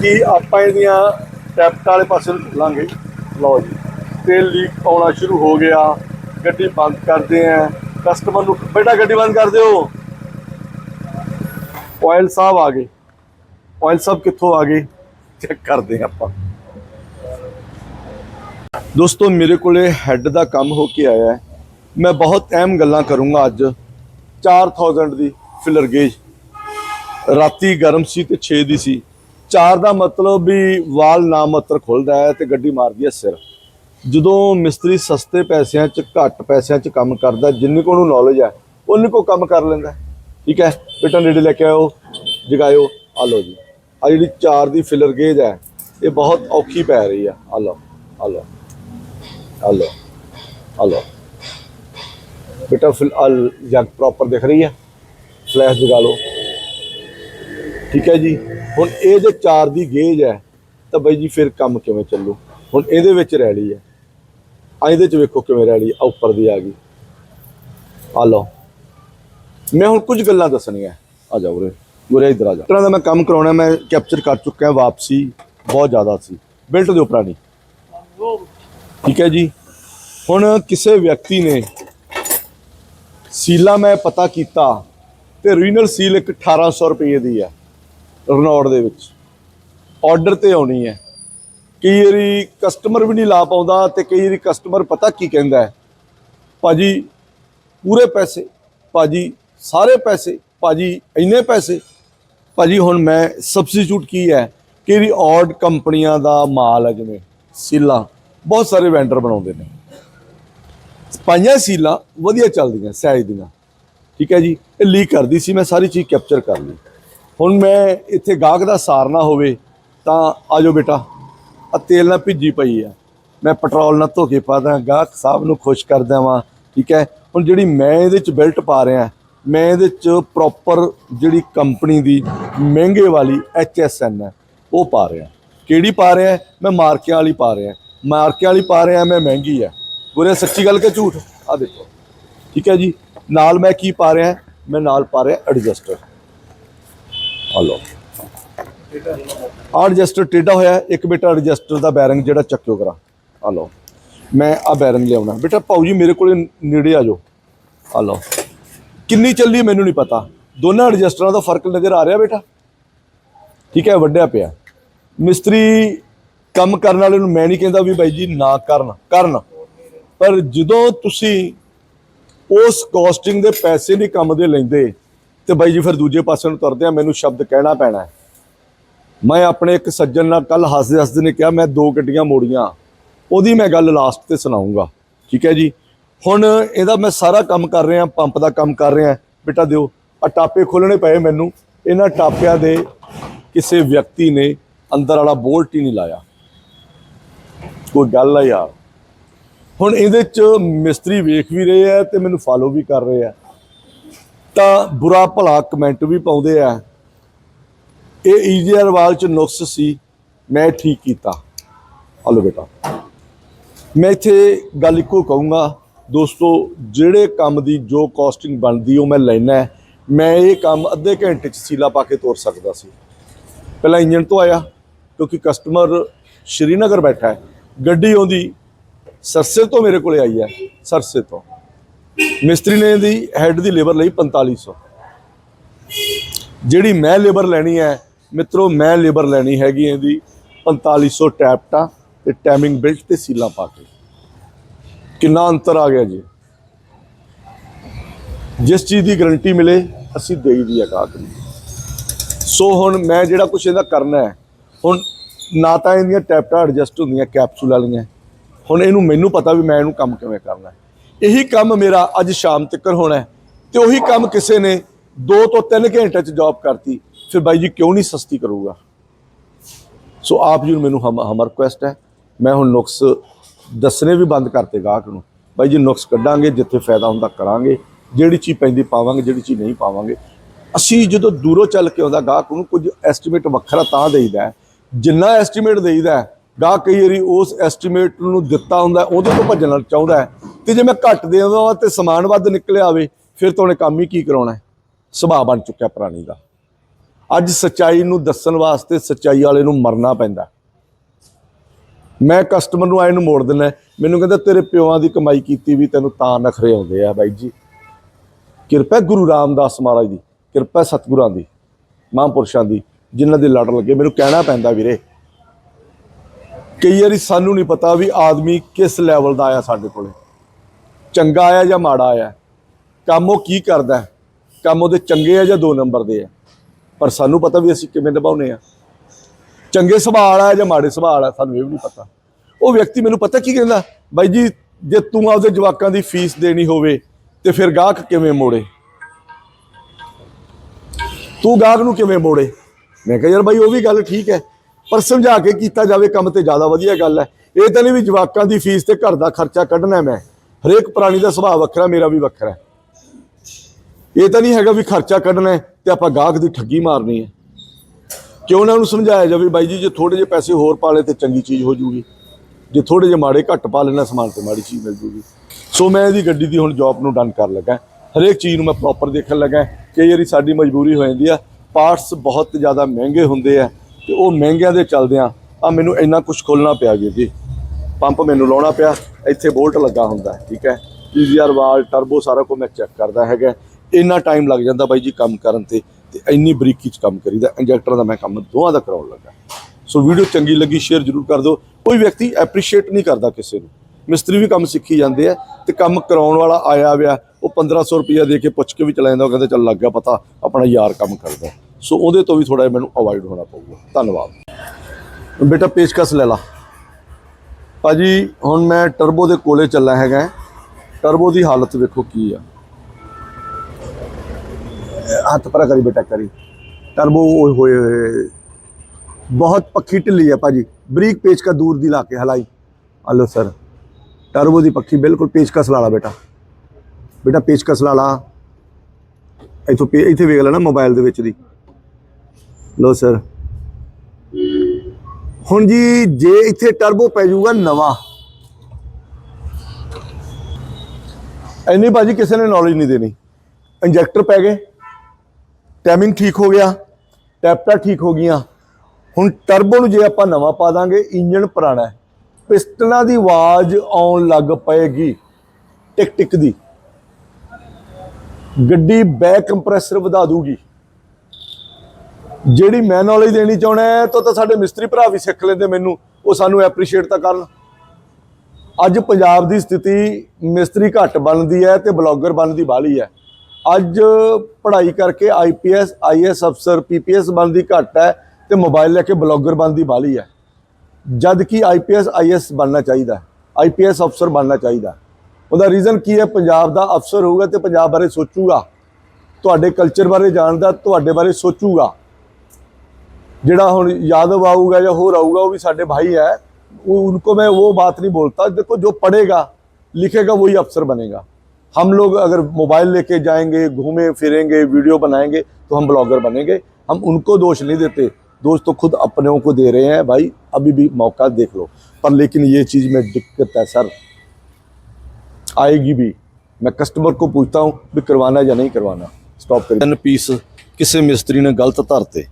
Speaker 2: तो ਆਪਾਂ ਇਹਦੀਆਂ ਟੈਪਟ ਵਾਲੇ ਪਾਸੇ ਨੂੰ ਚੱਲਾਂਗੇ। ਲਓ ਜੀ। ਤੇਲ ਲੀਕ ਆਉਣਾ ਸ਼ੁਰੂ ਹੋ ਗਿਆ। ਗੱਡੀ ਬੰਦ ਕਰਦੇ ਆ। ਕਸਟਮਰ ਨੂੰ ਬੇਟਾ, ਗੱਡੀ ਬੰਦ ਕਰ ਦਿਓ। ਆਇਲ ਸਾਹਿਬ ਆ ਗਏ। ਆਇਲ ਸਾਹਿਬ ਕਿੱਥੋਂ ਆ ਗਏ? ਚੈੱਕ ਕਰਦੇ ਹਾਂ ਆਪਾਂ। ਦੋਸਤੋ, ਮੇਰੇ ਕੋਲੇ ਹੈੱਡ ਦਾ ਕੰਮ ਹੋ ਕੇ ਆਇਆ ਹੈ। ਮੈਂ ਬਹੁਤ ਅਹਿਮ ਗੱਲਾਂ ਕਰੂੰਗਾ ਅੱਜ। 4000 ਦੀ ਫਿਲਰ ਗੇਜ। ਰਾਤੀ ਗਰਮ ਸੀ ਤੇ 6 ਦੀ ਸੀ। ਚਾਰ ਦਾ ਮਤਲਬ ਵੀ ਵਾਲ ਨਾ ਮਤਰ ਖੁੱਲਦਾ ਹੈ ਤੇ ਗੱਡੀ ਮਾਰਦੀ ਹੈ ਸਿਰ। ਜਦੋਂ ਮਿਸਤਰੀ ਸਸਤੇ ਪੈਸਿਆਂ 'ਚ, ਘੱਟ ਪੈਸਿਆਂ 'ਚ ਕੰਮ ਕਰਦਾ, ਜਿੰਨੀ ਕੋ ਨੂੰ ਨੌਲੇਜ ਹੈ ਉਨੀ ਕੋ ਕੰਮ ਕਰ ਲੈਂਦਾ ਠੀਕ ਹੈ? ਬੇਟਾ ਨੇੜੇ ਲੈ ਕੇ ਆਓ ਜਗਾਇਓ। ਆ ਲਓ ਜੀ। ਆ ਜਿਹੜੀ ਚਾਰ ਦੀ ਫਿਲਰ ਗੇਜ ਹੈ, ਇਹ ਬਹੁਤ ਔਖੀ ਪੈ ਰਹੀ ਆ। ਆ ਲਓ ਆ ਲਓ ਆ ਲਓ ਆ ਲਓ। ਬੇਟਾ ਫਿਲ ਅਲ ਜਗ ਪ੍ਰੋਪਰ ਦਿਖ ਰਹੀ ਹੈ। ਫਲੈਸ਼ ਜਗਾ ਲਓ। ਠੀਕ ਹੈ ਜੀ? ਹੁਣ ਇਹ ਜੇ 4 ਦੀ ਗੇਜ ਹੈ, ਤਾਂ ਬਾਈ ਜੀ ਫਿਰ ਕੰਮ ਕਿਵੇਂ ਚੱਲੂ? ਹੁਣ ਇਹਦੇ ਵਿੱਚ ਰੈਲੀ ਹੈ। ਆ ਇਹਦੇ ਚ ਵੇਖੋ ਕਿਵੇਂ ਰੈਲੀ ਆ, ਉੱਪਰ ਦੀ ਆ ਗਈ। ਆ ਲਓ। ਮੈਂ ਹੁਣ ਕੁਝ ਗੱਲਾਂ ਦੱਸਣੀਆਂ। ਆ ਜਾਓ ਉਰੇ। ਉਰੇ ਇਧਰ ਆ ਜਾ। ਤਰ੍ਹਾਂ ਦਾ ਮੈਂ ਕੰਮ ਕਰਾਉਣਾ, ਮੈਂ ਕੈਪਚਰ ਕਰ ਚੁੱਕਿਆ ਵਾਪਸੀ। ਬਹੁਤ ਜ਼ਿਆਦਾ ਸੀ। ਬਿਲਟ ਦੇ ਉੱਪਰ ਨਹੀਂ ਠੀਕ ਹੈ ਜੀ? ਹੁਣ ਕਿਸੇ ਵਿਅਕਤੀ ਨੇ ਸੀਲਾ ਮੈਂ ਪਤਾ ਕੀਤਾ, ਤੇ ਰੀਨਲ ਸੀਲ ਇੱਕ 1800 ਰੁਪਏ ਦੀ ਹੈ। ਰਨੌੜ ਦੇ ਵਿੱਚ। ਆਰਡਰ ਤੇ ਆਉਣੀ ਹੈ। ਕਈ ਵਾਰੀ ਕਸਟਮਰ ਵੀ ਨਹੀਂ ਲਾ ਪਾਉਂਦਾ ਤੇ ਕਈ ਵਾਰੀ ਕਸਟਮਰ ਪਤਾ ਕੀ ਕਹਿੰਦਾ ਹੈ? ਭਾਜੀ, ਪੂਰੇ ਪੈਸੇ, ਭਾਜੀ, ਸਾਰੇ ਪੈਸੇ, ਭਾਜੀ, ਇੰਨੇ ਪੈਸੇ, ਭਾਜੀ, ਹੁਣ ਮੈਂ ਸਬਸਟੀਟਿਊਟ ਕੀ ਹੈ? ਕਿ ਇਹਦੀ ਕੰਪਨੀਆਂ ਦਾ ਮਾਲ ਹੈ ਜਿਵੇਂ ਸੀਲਾਂ, ਬਹੁਤ ਸਾਰੇ ਵੈਂਡਰ ਬਣਾਉਂਦੇ ਨੇ। ਪੰਜਾਂ ਸੀਲਾਂ ਵਧੀਆ ਚੱਲਦੀਆਂ ਸਾਈਜ਼ ਦੀਆਂ। ਠੀਕ ਹੈ ਜੀ? ਇਹ ਲੀਕ ਕਰਦੀ ਸੀ, ਮੈਂ ਸਾਰੀ ਚੀਜ਼ ਕੈਪਚਰ ਕਰ ਲਈ। ਹੁਣ ਮੈਂ ਇੱਥੇ ਗਾਹਕ ਦਾ ਸਾਰਨਾ ਹੋਵੇ ਤਾਂ ਆਜੋ ਬੇਟਾ ਆ ਤੇਲ ਨਾਲ ਭਿੱਜੀ ਪਈ ਆ। ਮੈਂ ਪੈਟਰੋਲ ਨਾਲ ਧੋ ਕੇ ਪਾ ਦਾਂ ਗਾਹਕ ਸਾਹਿਬ ਨੂੰ ਖੁਸ਼ ਕਰ ਦੇਵਾਂ, ਠੀਕ ਹੈ? ਹੁਣ ਜਿਹੜੀ ਮੈਂ ਇਹਦੇ ਚ ਬੈਲਟ ਪਾ ਰਿਹਾ, ਮੈਂ ਇਹਦੇ ਚ ਪ੍ਰੋਪਰ ਜਿਹੜੀ ਕੰਪਨੀ ਦੀ ਮਹਿੰਗੇ ਵਾਲੀ ਐਚਐਸਐਨ ਹੈ, ਉਹ ਪਾ ਰਿਹਾ। ਕਿਹੜੀ ਪਾ ਰਿਹਾ? ਮੈਂ ਮਾਰਕਿਆਂ ਵਾਲੀ ਪਾ ਰਿਹਾ। ਮਾਰਕਿਆਂ ਵਾਲੀ ਪਾ ਰਿਹਾ, ਮੈਂ ਮਹਿੰਗੀ ਹੈ। ਪੂਰੇ ਸੱਚੀ ਗੱਲ ਕਿ ਝੂਠ? ਆ ਦੇਖੋ, ਠੀਕ ਹੈ ਜੀ? ਨਾਲ ਮੈਂ ਕੀ ਪਾ ਰਿਹਾ? ਮੈਂ ਨਾਲ ਪਾ ਰਿਹਾ ਐਡਜਸਟਰ ਆ ਲਓ ਐਡਜਸਟਰ ਟੇਢਾ ਹੋਇਆ ਇੱਕ ਬੇਟਾ ਐਡਜਸਟਰ ਦਾ ਬੈਰਿੰਗ ਜਿਹੜਾ ਚੱਕਿਓ ਕਰਾ। ਆ ਲਓ ਮੈਂ ਆ ਬੈਰਿੰਗ ਲਿਆਉਣਾ। ਬੇਟਾ, ਭਾਊ ਜੀ, ਮੇਰੇ ਕੋਲੇ ਨੇੜੇ ਆ ਜਾਓ। ਆ ਲਓ ਕਿੰਨੀ ਚੱਲੀ ਮੈਨੂੰ ਨਹੀਂ ਪਤਾ। ਦੋਨਾਂ ਐਡਜਸਟਰਾਂ ਦਾ ਫ਼ਰਕ ਨਜ਼ਰ ਆ ਰਿਹਾ ਬੇਟਾ। ਠੀਕ ਹੈ, ਵੱਡਿਆ ਪਿਆ। ਮਿਸਤਰੀ ਕੰਮ ਕਰਨ ਵਾਲੇ ਨੂੰ ਮੈਂ ਨਹੀਂ ਕਹਿੰਦਾ ਵੀ ਬਾਈ ਜੀ, ਨਾ ਕਰਨ ਕਰਨ। ਪਰ ਜਦੋਂ ਤੁਸੀਂ ਉਸ ਕਾਸਟਿੰਗ ਦੇ ਪੈਸੇ ਨਹੀਂ ਕੰਮ ਦੇ ਲੈਂਦੇ ਤੇ ਬਾਈ ਜੀ ਫਿਰ ਦੂਜੇ ਪਾਸੇ ਨੂੰ ਤੁਰਦੇ ਆ, ਮੈਨੂੰ ਸ਼ਬਦ ਕਹਿਣਾ ਪੈਣਾ ਹੈ। ਮੈਂ ਆਪਣੇ ਇੱਕ ਸੱਜਣ ਨਾਲ ਕੱਲ ਹੱਸਦੇ ਹੱਸਦੇ ਨੇ ਕਿਹਾ, ਮੈਂ ਦੋ ਗੱਡੀਆਂ ਮੋੜੀਆਂ, ਉਹਦੀ ਮੈਂ ਗੱਲ ਲਾਸਟ ਤੇ ਸੁਣਾਉਂਗਾ। ਠੀਕ ਹੈ ਜੀ? ਹੁਣ ਇਹਦਾ ਮੈਂ ਸਾਰਾ ਕੰਮ ਕਰ ਰਿਹਾ, ਪੰਪ ਦਾ ਕੰਮ ਕਰ ਰਿਹਾ। ਬੇਟਾ ਦਿਓ ਆ ਟਾਪੇ ਖੋਲਣੇ ਪਏ ਮੈਨੂੰ। ਇਹਨਾਂ ਟਾਪਿਆਂ ਦੇ ਕਿਸੇ ਵਿਅਕਤੀ ਨੇ ਅੰਦਰ ਵਾਲਾ ਬੋਲਟ ਹੀ ਨਹੀਂ ਲਾਇਆ। ਕੋਈ ਗੱਲ ਆ ਯਾਰ। ਹੁਣ ਇਹਦੇ ਚ ਮਿਸਤਰੀ ਵੇਖ ਵੀ ਰਹੇ ਆ ਤੇ ਮੈਨੂੰ ਫਾਲੋ ਵੀ ਕਰ ਰਹੇ ਆ। ਤਾਂ ਬੁਰਾ ਭਲਾ ਕਮੈਂਟ ਵੀ ਪਾਉਂਦੇ ਆ। ਇਹ ਈਜ਼ੀਅਰ ਵਾਲ ਚ ਨੁਕਸ ਸੀ, ਮੈਂ ਠੀਕ ਕੀਤਾ। ਹਲੋ ਬੇਟਾ। ਮੈਂ ਇੱਥੇ ਗੱਲ ਇੱਕੋ ਕਹੂੰਗਾ, ਦੋਸਤੋ, ਜਿਹੜੇ ਕੰਮ ਦੀ ਜੋ ਕਾਸਟਿੰਗ ਬਣਦੀ ਉਹ ਮੈਂ ਲੈਣਾ ਮੈਂ ਇਹ ਕੰਮ ਅੱਧੇ ਘੰਟੇ ਚ ਸੀਲਾ ਪਾ ਕੇ ਤੋਰ ਸਕਦਾ ਸੀ। ਪਹਿਲਾਂ ਇੰਜਨ ਤੋਂ ਆਇਆ, ਕਿਉਂਕਿ ਕਸਟਮਰ ਸ਼੍ਰੀਨਗਰ ਬੈਠਾ ਹੈ। ਗੱਡੀ ਆਉਂਦੀ, ਸਰਸੇ ਤੋਂ ਮੇਰੇ ਕੋਲੇ ਆਈ ਹੈ, ਸਰਸੇ ਤੋਂ। ਮਿਸਤਰੀ ਨੇ ਇਹਦੀ ਹੈੱਡ ਦੀ ਲੇਬਰ ਲਈ 4500 ਜਿਹੜੀ ਮੈਂ ਲੇਬਰ ਲੈਣੀ ਹੈ, ਮਿੱਤਰੋ, ਮੈਂ ਲੇਬਰ ਲੈਣੀ ਹੈਗੀ ਇਹਦੀ 4500 ਟੈਪਟਾ ਤੇ ਟੈਮਿੰਗ ਬਿਲਟ ਤੇ ਸੀਲਾਂ ਪਾ ਕੇ। ਕਿੰਨਾ ਅੰਤਰ ਆ ਗਿਆ ਜੀ। ਜਿਸ ਚੀਜ਼ ਦੀ ਗਾਰੰਟੀ ਮਿਲੇ, ਅਸੀਂ ਦੇਈ ਦੀ ਆ ਗਾਹਕ ਸੋ ਹੁਣ ਮੈਂ ਜਿਹੜਾ ਕੁਝ ਇਹਦਾ ਕਰਨਾ ਹੈ, ਹੁਣ ਨਾ ਤਾਂ ਇਹਦੀਆਂ ਟੈਪਟਾ ਐਡਜਸਟ ਹੁੰਦੀਆਂ ਕੈਪਸੂਲ ਵਾਲੀਆਂ। ਹੁਣ ਇਹਨੂੰ ਮੈਨੂੰ ਪਤਾ ਵੀ ਮੈਂ ਇਹਨੂੰ ਕੰਮ ਕਿਵੇਂ ਕਰਨਾ ਹੈ। ਇਹੀ ਕੰਮ ਮੇਰਾ ਅੱਜ ਸ਼ਾਮ ਤੱਕ ਹੋਣਾ ਹੈ। ਤੇ ਉਹੀ ਕੰਮ ਕਿਸੇ ਨੇ 2 ਤੋਂ 3 ਘੰਟੇ ਚ ਜੌਬ ਕਰਤੀ। ਫਿਰ ਬਾਈ ਜੀ ਕਿਉਂ ਨਹੀਂ ਸਸਤੀ ਕਰੂਗਾ? ਸੋ ਆਪ ਜੀ ਨੂੰ ਮੈਨੂੰ ਹਮ ਹਮ ਰਿਕੁਐਸਟ ਹੈ। ਮੈਂ ਹੁਣ ਨੁਕਸ ਦੱਸਣੇ ਵੀ ਬੰਦ ਕਰਤੇ ਗਾਹਕ ਨੂੰ। ਬਾਈ ਜੀ ਨੁਕਸ ਕੱਢਾਂਗੇ, ਜਿੱਥੇ ਫਾਇਦਾ ਹੁੰਦਾ ਕਰਾਂਗੇ। ਜਿਹੜੀ ਚੀਜ਼ ਪੈਂਦੀ ਪਾਵਾਂਗੇ, ਜਿਹੜੀ ਚੀਜ਼ ਨਹੀਂ ਪਾਵਾਂਗੇ। ਅਸੀਂ ਜਦੋਂ ਦੂਰੋਂ ਚੱਲ ਕੇ ਆਉਂਦਾ ਗਾਹਕ ਨੂੰ ਕੁਝ ਐਸਟੀਮੇਟ ਵੱਖਰਾ ਤਾਂ ਦੇਈਦਾ ਜਿੰਨਾ ਐਸਟੀਮੇਟ ਦੇਈਦਾ ਹੈ, ਗਾਹਕ ਕਈ ਵਾਰੀ ਉਸ ਐਸਟੀਮੇਟ ਨੂੰ ਦਿੱਤਾ ਹੁੰਦਾ ਉਹਦੇ ਤੋਂ ਭੱਜਣਾ ਚਾਹੁੰਦਾ ਹੈ। ਤੇ ਜੇ ਮੈਂ ਘੱਟ ਦੇ ਆਵਾਂ ਤੇ ਸਮਾਨ ਵੱਧ ਨਿਕਲਿਆ ਆਵੇ ਫਿਰ ਤਾਂ ਉਹਨੇ ਕੰਮ ਹੀ ਕੀ ਕਰਾਉਣਾ ਸੁਭਾਅ ਬਣ ਚੁੱਕਿਆ ਪ੍ਰਾਣੀ ਦਾ। ਅੱਜ ਸੱਚਾਈ ਨੂੰ ਦੱਸਣ ਵਾਸਤੇ ਸੱਚਾਈ ਵਾਲੇ ਨੂੰ ਮਰਨਾ ਪੈਂਦਾ ਮੈਂ ਕਸਟਮਰ ਨੂੰ ਆਏ ਨੂੰ ਮੋੜ ਦਿੰਦਾ ਮੈਨੂੰ ਕਹਿੰਦਾ ਤੇਰੇ ਪਿਓਾਂ ਦੀ ਕਮਾਈ ਕੀਤੀ ਵੀ ਤੈਨੂੰ ਤਾਂ ਨਖਰੇ ਆਉਂਦੇ ਆ ਬਾਈ ਜੀ। ਕਿਰਪਾ ਗੁਰੂ ਰਾਮਦਾਸ ਮਹਾਰਾਜ ਦੀ ਕਿਰਪਾ ਸਤਿਗੁਰਾਂ ਦੀ ਮਹਾਂਪੁਰਸ਼ਾਂ ਦੀ ਜਿਨ੍ਹਾਂ ਦੇ ਲੜ ਲੱਗੇ। ਮੈਨੂੰ ਕਹਿਣਾ ਪੈਂਦਾ ਵੀਰੇ ਕਈ ਵਾਰੀ ਸਾਨੂੰ ਨਹੀਂ ਪਤਾ ਵੀ ਆਦਮੀ ਕਿਸ ਲੈਵਲ ਦਾ ਆਇਆ ਸਾਡੇ ਕੋਲੇ। ਚੰਗਾ ਆਇਆ ਜਾਂ ਮਾੜਾ ਆਇਆ। ਕੰਮ ਉਹ ਕੀ ਕਰਦਾ ਕੰਮ ਉਹਦੇ ਚੰਗੇ ਆ ਜਾਂ ਦੋ ਨੰਬਰ ਦੇ ਆ। ਪਰ ਸਾਨੂੰ ਪਤਾ ਵੀ ਅਸੀਂ ਕਿਵੇਂ ਨਿਭਾਉਨੇ ਆ ਚੰਗੇ ਸੁਭਾਅ ਵਾਲਾ ਹੈ ਜਾਂ ਮਾੜੇ ਸੁਭਾਅ ਵਾਲਾ, ਸਾਨੂੰ ਇਹ ਵੀ ਨਹੀਂ ਪਤਾ। ਉਹ ਵਿਅਕਤੀ ਮੈਨੂੰ ਪਤਾ ਕੀ ਕਹਿੰਦਾ? ਬਾਈ ਜੀ, ਜੇ ਤੂੰ ਆਪਦੇ ਜਵਾਕਾਂ ਦੀ ਫੀਸ ਦੇਣੀ ਹੋਵੇ ਤੇ ਫਿਰ ਗਾਹਕ ਕਿਵੇਂ ਮੋੜੇ? ਤੂੰ ਗਾਹਕ ਨੂੰ ਕਿਵੇਂ ਮੋੜੇ? ਮੈਂ ਕਿਹਾ ਯਾਰ ਬਾਈ, ਉਹ ਵੀ ਗੱਲ ਠੀਕ ਹੈ। ਪਰ ਸਮਝਾ ਕੇ ਕੀਤਾ ਜਾਵੇ ਕੰਮ ਤੇ ਜ਼ਿਆਦਾ ਵਧੀਆ ਗੱਲ ਹੈ। ਇਹ ਤਾਂ ਨਹੀਂ ਵੀ ਜਵਾਕਾਂ ਦੀ ਫੀਸ ਤੇ ਘਰ ਦਾ ਖਰਚਾ ਕੱਢਣਾ ਮੈਂ। ਹਰੇਕ ਪ੍ਰਾਣੀ ਦਾ ਸੁਭਾਅ ਵੱਖਰਾ, ਮੇਰਾ ਵੀ ਵੱਖਰਾ ਹੈ। ਇਹ ਤਾਂ ਨਹੀਂ ਹੈਗਾ ਵੀ ਖਰਚਾ ਕੱਢਣਾ ਹੈ ਤੇ ਆਪਾਂ ਗਾਹਕ ਦੀ ਠੱਗੀ ਮਾਰਨੀ ਹੈ। ਕਿ ਉਹਨਾਂ ਨੂੰ ਸਮਝਾਇਆ ਜਾਵੇ, ਬਾਈ ਜੀ, ਜੇ ਥੋੜੇ ਜਿਹੇ ਪੈਸੇ ਹੋਰ ਪਾ ਲਏ ਤੇ ਚੰਗੀ ਚੀਜ਼ ਹੋ ਜੂਗੀ। ਜੇ ਥੋੜੇ ਜਿਹੇ ਮਾੜੇ ਘੱਟ ਪਾ ਲੈਣਾ, ਸਮਾਨ ਤੇ ਮਾੜੀ ਚੀਜ਼ ਮਿਲ ਜੂਗੀ। ਸੋ ਮੈਂ ਇਹਦੀ ਗੱਡੀ ਦੀ ਹੁਣ ਜੌਬ ਨੂੰ ਡਨ ਕਰ ਲੱਗਾ। ਹਰੇਕ ਚੀਜ਼ ਨੂੰ ਮੈਂ ਪ੍ਰੋਪਰ ਦੇਖਣ ਲੱਗਾ। ਕਈ ਵਾਰੀ ਸਾਡੀ ਮਜਬੂਰੀ ਹੋ ਜਾਂਦੀ ਆ। ਪਾਰਟਸ ਬਹੁਤ ਜ਼ਿਆਦਾ ਮਹਿੰਗੇ ਹੁੰਦੇ ਆ। ਤੇ ਉਹ ਮਹਿੰਗਿਆਂ ਦੇ ਚੱਲਦਿਆਂ ਆ ਮੈਨੂੰ ਇੰਨਾ ਕੁਝ ਖੋਲਣਾ ਪਿਆ ਵੀਰ ਜੀ। ਪੰਪ ਮੈਨੂੰ ਲਾਉਣਾ ਪਿਆ, ਇੱਥੇ ਬੋਲਟ ਲੱਗਾ ਹੁੰਦਾ, ਠੀਕ ਹੈ? ਈਜ਼ੀਆਰ ਵਾਲ, ਟਰਬੋ ਸਾਰਾ ਕੁਝ ਮੈਂ ਚੈੱਕ ਕਰਦਾ ਹੈਗਾ। ਇੰਨਾ ਟਾਈਮ ਲੱਗ ਜਾਂਦਾ ਬਾਈ ਜੀ ਕੰਮ ਕਰਨ ਤੇ ਤੇ ਇੰਨੀ ਬਰੀਕੀ ਚ ਕੰਮ ਕਰੀਦਾ ਇੰਜੈਕਟਰ ਦਾ ਮੈਂ ਕੰਮ ਦੋਵਾਂ ਦਾ ਕਰਾਉਣ ਲੱਗਾ। ਸੋ ਵੀਡੀਓ ਚੰਗੀ ਲੱਗੀ ਸ਼ੇਅਰ ਜ਼ਰੂਰ ਕਰ ਦਿਓ। ਕੋਈ ਵਿਅਕਤੀ ਐਪਰੀਸ਼ੀਏਟ ਨਹੀਂ ਕਰਦਾ ਕਿਸੇ ਨੂੰ। ਮਿਸਤਰੀ ਵੀ ਕੰਮ ਸਿੱਖੀ ਜਾਂਦੇ ਆ ਤੇ ਕੰਮ ਕਰਾਉਣ ਵਾਲਾ ਆਇਆ ਵਿਆ ਉਹ 1500 ਰੁਪਇਆ ਦੇ ਕੇ ਪੁੱਛ ਕੇ ਵੀ ਚਲਾ ਜਾਂਦਾ, ਉਹ ਕਹਿੰਦਾ ਚੱਲ ਲੱਗ ਗਿਆ ਪਤਾ, ਆਪਣਾ ਯਾਰ ਕੰਮ ਕਰਦਾ। ਸੋ ਉਹਦੇ ਤੋਂ ਵੀ ਥੋੜਾ ਮੈਨੂੰ ਅਵੋਇਡ ਹੋਣਾ ਪਊਗਾ। ਧੰਨਵਾਦ। ਬੇਟਾ, ਪੇਸ਼ਕਸ਼ ਲੈ ਲਾ। ਭਾਜੀ, ਹੁਣ ਮੈਂ ਟਰਬੋ ਦੇ ਕੋਲੇ ਚੱਲਾ ਹੈਗਾ। ਟਰਬੋ ਦੀ ਹਾਲਤ ਵੇਖੋ ਕੀ ਆ। ਹੱਥ ਪਰਾ ਕਰੀ ਬੇਟਾ ਕਰੀ ਟਰਬੋ ਹੋਏ ਹੋਏ। ਬਹੁਤ ਪੱਖੀ ਢਿੱਲੀ ਆ ਭਾਜੀ। ਬਰੀਕ ਪੇਚਕਾ ਦੂਰ ਦੀ ਲਾ ਕੇ ਹਲਾਈ। ਹਲੋ ਸਰ ਟਰਬੋ ਦੀ ਪੱਖੀ ਬਿਲਕੁਲ ਪੇਚਕਸ ਲਾ ਲਾ ਬੇਟਾ। ਬੇਟਾ ਪੇਚਕਸ ਲਾ ਲਾ। ਇੱਥੋਂ ਪੇ- ਇੱਥੇ ਵੇਖ ਲੈਣਾ ਮੋਬਾਈਲ ਦੇ ਵਿੱਚ ਦੀ। ਲੋ ਸਰ। ਹੁਣ ਜੀ, ਜੇ ਇੱਥੇ ਟਰਬੋ ਪੈ ਜਾਊਗਾ ਨਵਾਂ। ਐਨੀ ਭਾਜੀ ਕਿਸੇ ਨੇ ਨੌਲੇਜ ਨਹੀਂ ਦੇਣੀ। ਇੰਜੈਕਟਰ ਪੈ ਗਏ। ਟਾਈਮਿੰਗ ਠੀਕ ਹੋ ਗਿਆ। ਟੈਪਟਾ ਠੀਕ ਹੋ ਗਈਆਂ। ਹੁਣ ਟਰਬੋ ਨੂੰ ਜੇ ਆਪਾਂ ਨਵਾਂ ਪਾ ਦਾਂਗੇ ਇੰਜਨ ਪੁਰਾਣਾ ਹੈ। ਪਿਸਟਨਾਂ ਦੀ ਆਵਾਜ਼ ਆਉਣ ਲੱਗ ਪਏਗੀ। ਟਿਕ ਟਿਕ ਦੀ। ਗੱਡੀ ਬੈਕ ਕੰਪਰੈਸਰ ਵਧਾ ਦੂਗੀ। ਜਿਹੜੀ ਮੈਂ ਨੌਲੇਜ ਦੇਣੀ ਚਾਹੁੰਦਾ ਤਾਂ ਤਾਂ ਸਾਡੇ ਮਿਸਤਰੀ ਭਰਾ ਵੀ ਸਿੱਖ ਲੈਂਦੇ ਮੈਨੂੰ, ਉਹ ਸਾਨੂੰ ਐਪਰੀਸ਼ੀਏਟ ਤਾਂ ਕਰਨ। ਅੱਜ ਪੰਜਾਬ ਦੀ ਸਥਿਤੀ ਮਿਸਤਰੀ ਘੱਟ ਬਣਦੀ ਹੈ ਤੇ ਬਲੌਗਰ ਬਣਦੀ ਬਾਹਲੀ ਹੈ। ਅੱਜ ਪੜ੍ਹਾਈ ਕਰਕੇ ਆਈਪੀਐਸ ਆਈਐਸ ਅਫਸਰ ਪੀਪੀਐਸ ਬਣਦੀ ਘੱਟ ਹੈ ਤੇ ਮੋਬਾਈਲ ਲੈ ਕੇ ਬਲੌਗਰ ਬਣਦੀ ਬਾਹਲੀ ਹੈ। ਜਦ ਕਿ ਆਈਪੀਐਸ ਆਈਐਸ ਬਣਨਾ ਚਾਹੀਦਾ ਆਈਪੀਐਸ ਅਫਸਰ ਬਣਨਾ ਚਾਹੀਦਾ ਉਹਦਾ ਰੀਜ਼ਨ ਕੀ ਹੈ? ਪੰਜਾਬ ਦਾ ਅਫਸਰ ਹੋਊਗਾ ਤੇ ਪੰਜਾਬ ਬਾਰੇ ਸੋਚੂਗਾ। ਤੁਹਾਡੇ ਕਲਚਰ ਬਾਰੇ ਜਾਣਦਾ, ਤੁਹਾਡੇ ਬਾਰੇ ਸੋਚੂਗਾ। ਜਿਹੜਾ ਹੁਣ यादव ਆਊਗਾ ਜਾਂ ਹੋਰ ਆਊਗਾ ਉਹ ਵੀ ਸਾਡੇ भाई है वो उनको मैं वो बात नहीं बोलता देखो जो पढ़ेगा लिखेगा वही अफसर बनेगा हम लोग अगर मोबाइल लेके जाएंगे घूमे फिरेंगे वीडियो बनाएंगे तो हम ब्लॉगर बनेंगे हम उनको दोष नहीं देते दोष तो खुद अपनों को दे रहे हैं भाई अभी भी मौका देख लो पर लेकिन ये चीज़ में दिक्कत है सर आएगी भी मैं कस्टमर को पूछता हूँ भी करवाना है या नहीं करवाना स्टॉप कर पीस किसी मिस्त्री ने गलत धरते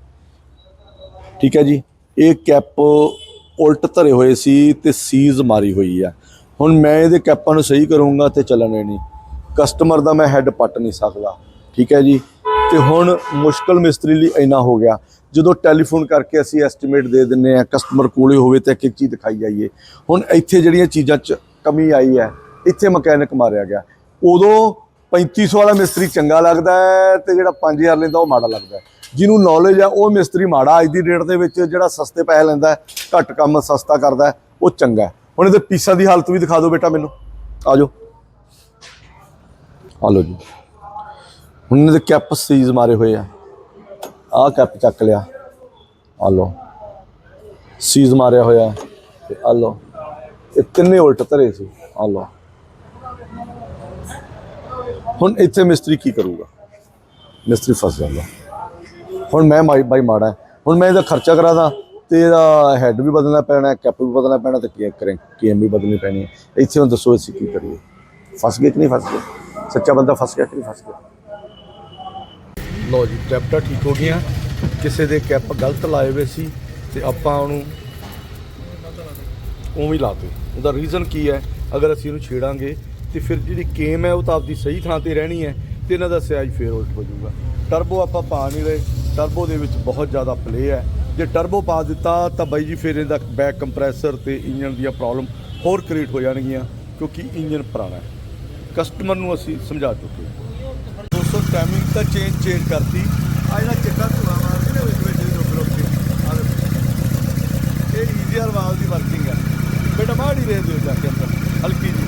Speaker 2: ਠੀਕ ਹੈ ਜੀ। ਇਹ ਕੈਪ ਉਲਟ ਧਰੇ ਹੋਏ ਸੀ ਤੇ ਸੀਜ਼ ਮਾਰੀ ਹੋਈ ਆ ਹੁਣ ਮੈਂ ਇਹਦੇ ਕੈਪਾਂ ਨੂੰ ਸਹੀ ਕਰੂੰਗਾ ਤੇ ਚੱਲਣੇ ਨਹੀਂ। ਕਸਟਮਰ ਦਾ ਮੈਂ ਹੈੱਡ ਪੱਟ ਨਹੀਂ ਸਕਦਾ। ਠੀਕ ਹੈ ਜੀ। ਤੇ ਹੁਣ ਮੁਸ਼ਕਲ ਮਿਸਤਰੀ ਲਈ ਇੰਨਾ ਹੋ ਗਿਆ। ਜਦੋਂ ਟੈਲੀਫੋਨ ਕਰਕੇ ਅਸੀਂ ਐਸਟੀਮੇਟ ਦੇ ਦਿੰਨੇ ਆ ਕਸਟਮਰ ਕੋਲੇ ਹੋਵੇ ਤੇ ਇੱਕ ਇੱਕ ਚੀਜ਼ ਦਿਖਾਈ ਜਾਈਏ। ਹੁਣ ਇੱਥੇ ਜਿਹੜੀਆਂ ਚੀਜ਼ਾਂ 'ਚ ਕਮੀ ਆਈ ਹੈ, ਇੱਥੇ ਮਕੈਨਿਕ ਮਾਰਿਆ ਗਿਆ। ਉਦੋਂ 3500 ਵਾਲਾ ਮਿਸਤਰੀ ਚੰਗਾ ਲੱਗਦਾ ਹੈ ਤੇ ਜਿਹੜਾ 5000 ਲੈਂਦਾ ਉਹ ਮਾੜਾ ਲੱਗਦਾ ਹੈ। ਜਿਹਨੂੰ ਨੌਲੇਜ ਆ, ਉਹ ਮਿਸਤਰੀ ਮਾੜਾ ਅੱਜ ਦੀ ਡੇਟ ਦੇ ਵਿੱਚ ਜਿਹੜਾ ਸਸਤੇ ਪੈਸੇ ਲੈਂਦਾ ਘੱਟ ਕੰਮ ਸਸਤਾ ਕਰਦਾ ਉਹ ਚੰਗਾ ਹੁਣ ਇਹਦੇ ਪੀਸਾਂ ਦੀ ਹਾਲਤ ਵੀ ਦਿਖਾ ਦਿਓ ਬੇਟਾ ਮੈਨੂੰ। ਆ ਜਾਓ। ਆ ਲਓ ਜੀ। ਹੁਣ ਇਹਦੇ ਕੈਪ ਸੀਜ਼ ਮਾਰੇ ਹੋਏ ਆ। ਆਹ ਕੈਪ ਚੱਕ ਲਿਆ। ਆ ਲਓ। ਸੀਜ਼ ਮਾਰਿਆ ਹੋਇਆ ਤੇ ਆ ਲਓ। ਇਹ ਤਿੰਨੇ ਉਲਟ ਧਰੇ ਸੀ। ਆ ਹੁਣ ਇੱਥੇ ਮਿਸਤਰੀ ਕੀ ਕਰੂਗਾ? ਮਿਸਤਰੀ ਫਸ ਜਾਂਦਾ। ਹੁਣ ਮੈਂ ਮਾਈ ਬਾਈ ਮਾੜਾ ਹੁਣ ਮੈਂ ਇਹਦਾ ਖਰਚਾ ਕਰਾਦਾ ਤੇ ਇਹਦਾ ਹੈੱਡ ਵੀ ਬਦਲਣਾ ਪੈਣਾ ਕੈਪ ਵੀ ਬਦਲਣਾ ਪੈਣਾ ਤੇ ਕੀ ਕਰੇ ਕੇਮ ਵੀ ਬਦਲਣੀ ਪੈਣੀ ਹੈ। ਇੱਥੇ ਹੁਣ ਦੱਸੋ ਅਸੀਂ ਕੀ ਕਰੀਏ। ਫਸ ਗਏ ਕਿ ਨਹੀਂ ਫਸ ਗਏ? ਸੱਚਾ ਬੰਦਾ ਫਸ ਗਿਆ ਕਿ ਨਹੀਂ ਫਸ ਗਿਆ? ਲੋ ਜੀ ਟੈਪਟਾ ਠੀਕ ਹੋ ਗਈਆਂ। ਕਿਸੇ ਦੇ ਕੈਪ ਗਲਤ ਲਾਏ ਹੋਏ ਸੀ ਤੇ ਆਪਾਂ ਉਹਨੂੰ ਉਵੇਂ ਹੀ ਲਾਤੇ ਉਹਦਾ ਰੀਜ਼ਨ ਕੀ ਹੈ? ਅਗਰ ਅਸੀਂ ਉਹਨੂੰ ਛੇੜਾਂਗੇ ਤੇ ਫਿਰ ਜਿਹੜੀ ਕੇਮ ਹੈ ਉਹ ਤਾਂ ਆਪਦੀ ਸਹੀ ਥਾਂ ਤੇ ਰਹਿਣੀ ਹੈ ਤੇ ਇਹਨਾਂ ਦਾ ਸਿਆਜ ਫੇਰ ਉਲਟ ਹੋ ਜਾਊਗਾ। ਟਰਬੋ ਆਪਾਂ ਪਾ ਨਹੀਂ ਰਹੇ। ਟਰਬੋ ਦੇ ਵਿੱਚ ਬਹੁਤ ਜ਼ਿਆਦਾ ਪਲੇ ਹੈ। ਜੇ ਟਰਬੋ ਪਾ ਦਿੱਤਾ, ਤਾਂ ਬਾਈ ਜੀ ਫਿਰ ਇਹਦਾ ਬੈਕ ਕੰਪਰੈਸਰ ਤੇ ਇੰਜਨ ਦੀਆਂ ਪ੍ਰੋਬਲਮ ਹੋਰ ਕ੍ਰੀਏਟ ਹੋ ਜਾਣਗੀਆਂ, ਕਿਉਂਕਿ ਇੰਜਨ ਪੁਰਾਣਾ ਹੈ। ਕਸਟਮਰ ਨੂੰ ਅਸੀਂ ਸਮਝਾ ਚੁੱਕੇ ਹਾਂ। ਦੋਸਤੋ ਟਾਈਮਿੰਗ ਤਾਂ ਚੇਂਜ ਚੇਂਜ ਕਰਤੀ। ਆ ਜਿਹੜਾ ਚਿੱਟਾ ਧੂਆ ਮਾਰਦੇ ਨੇ ਵਿੱਚ ਵਿੱਚ ਰੁਕ ਰੁਕ ਕੇ ਆਹ ਦੇਖੋ। ਇਹ ਈਜ਼ੀਅਰ ਵਾਲ ਦੀ ਵਰਕਿੰਗ ਹੈ ਬੇਟਾ ਮਾੜੀ ਦੇ ਦਿਓ ਜਾ ਕੇ ਅੰਦਰ ਹਲਕੀ ਜੀ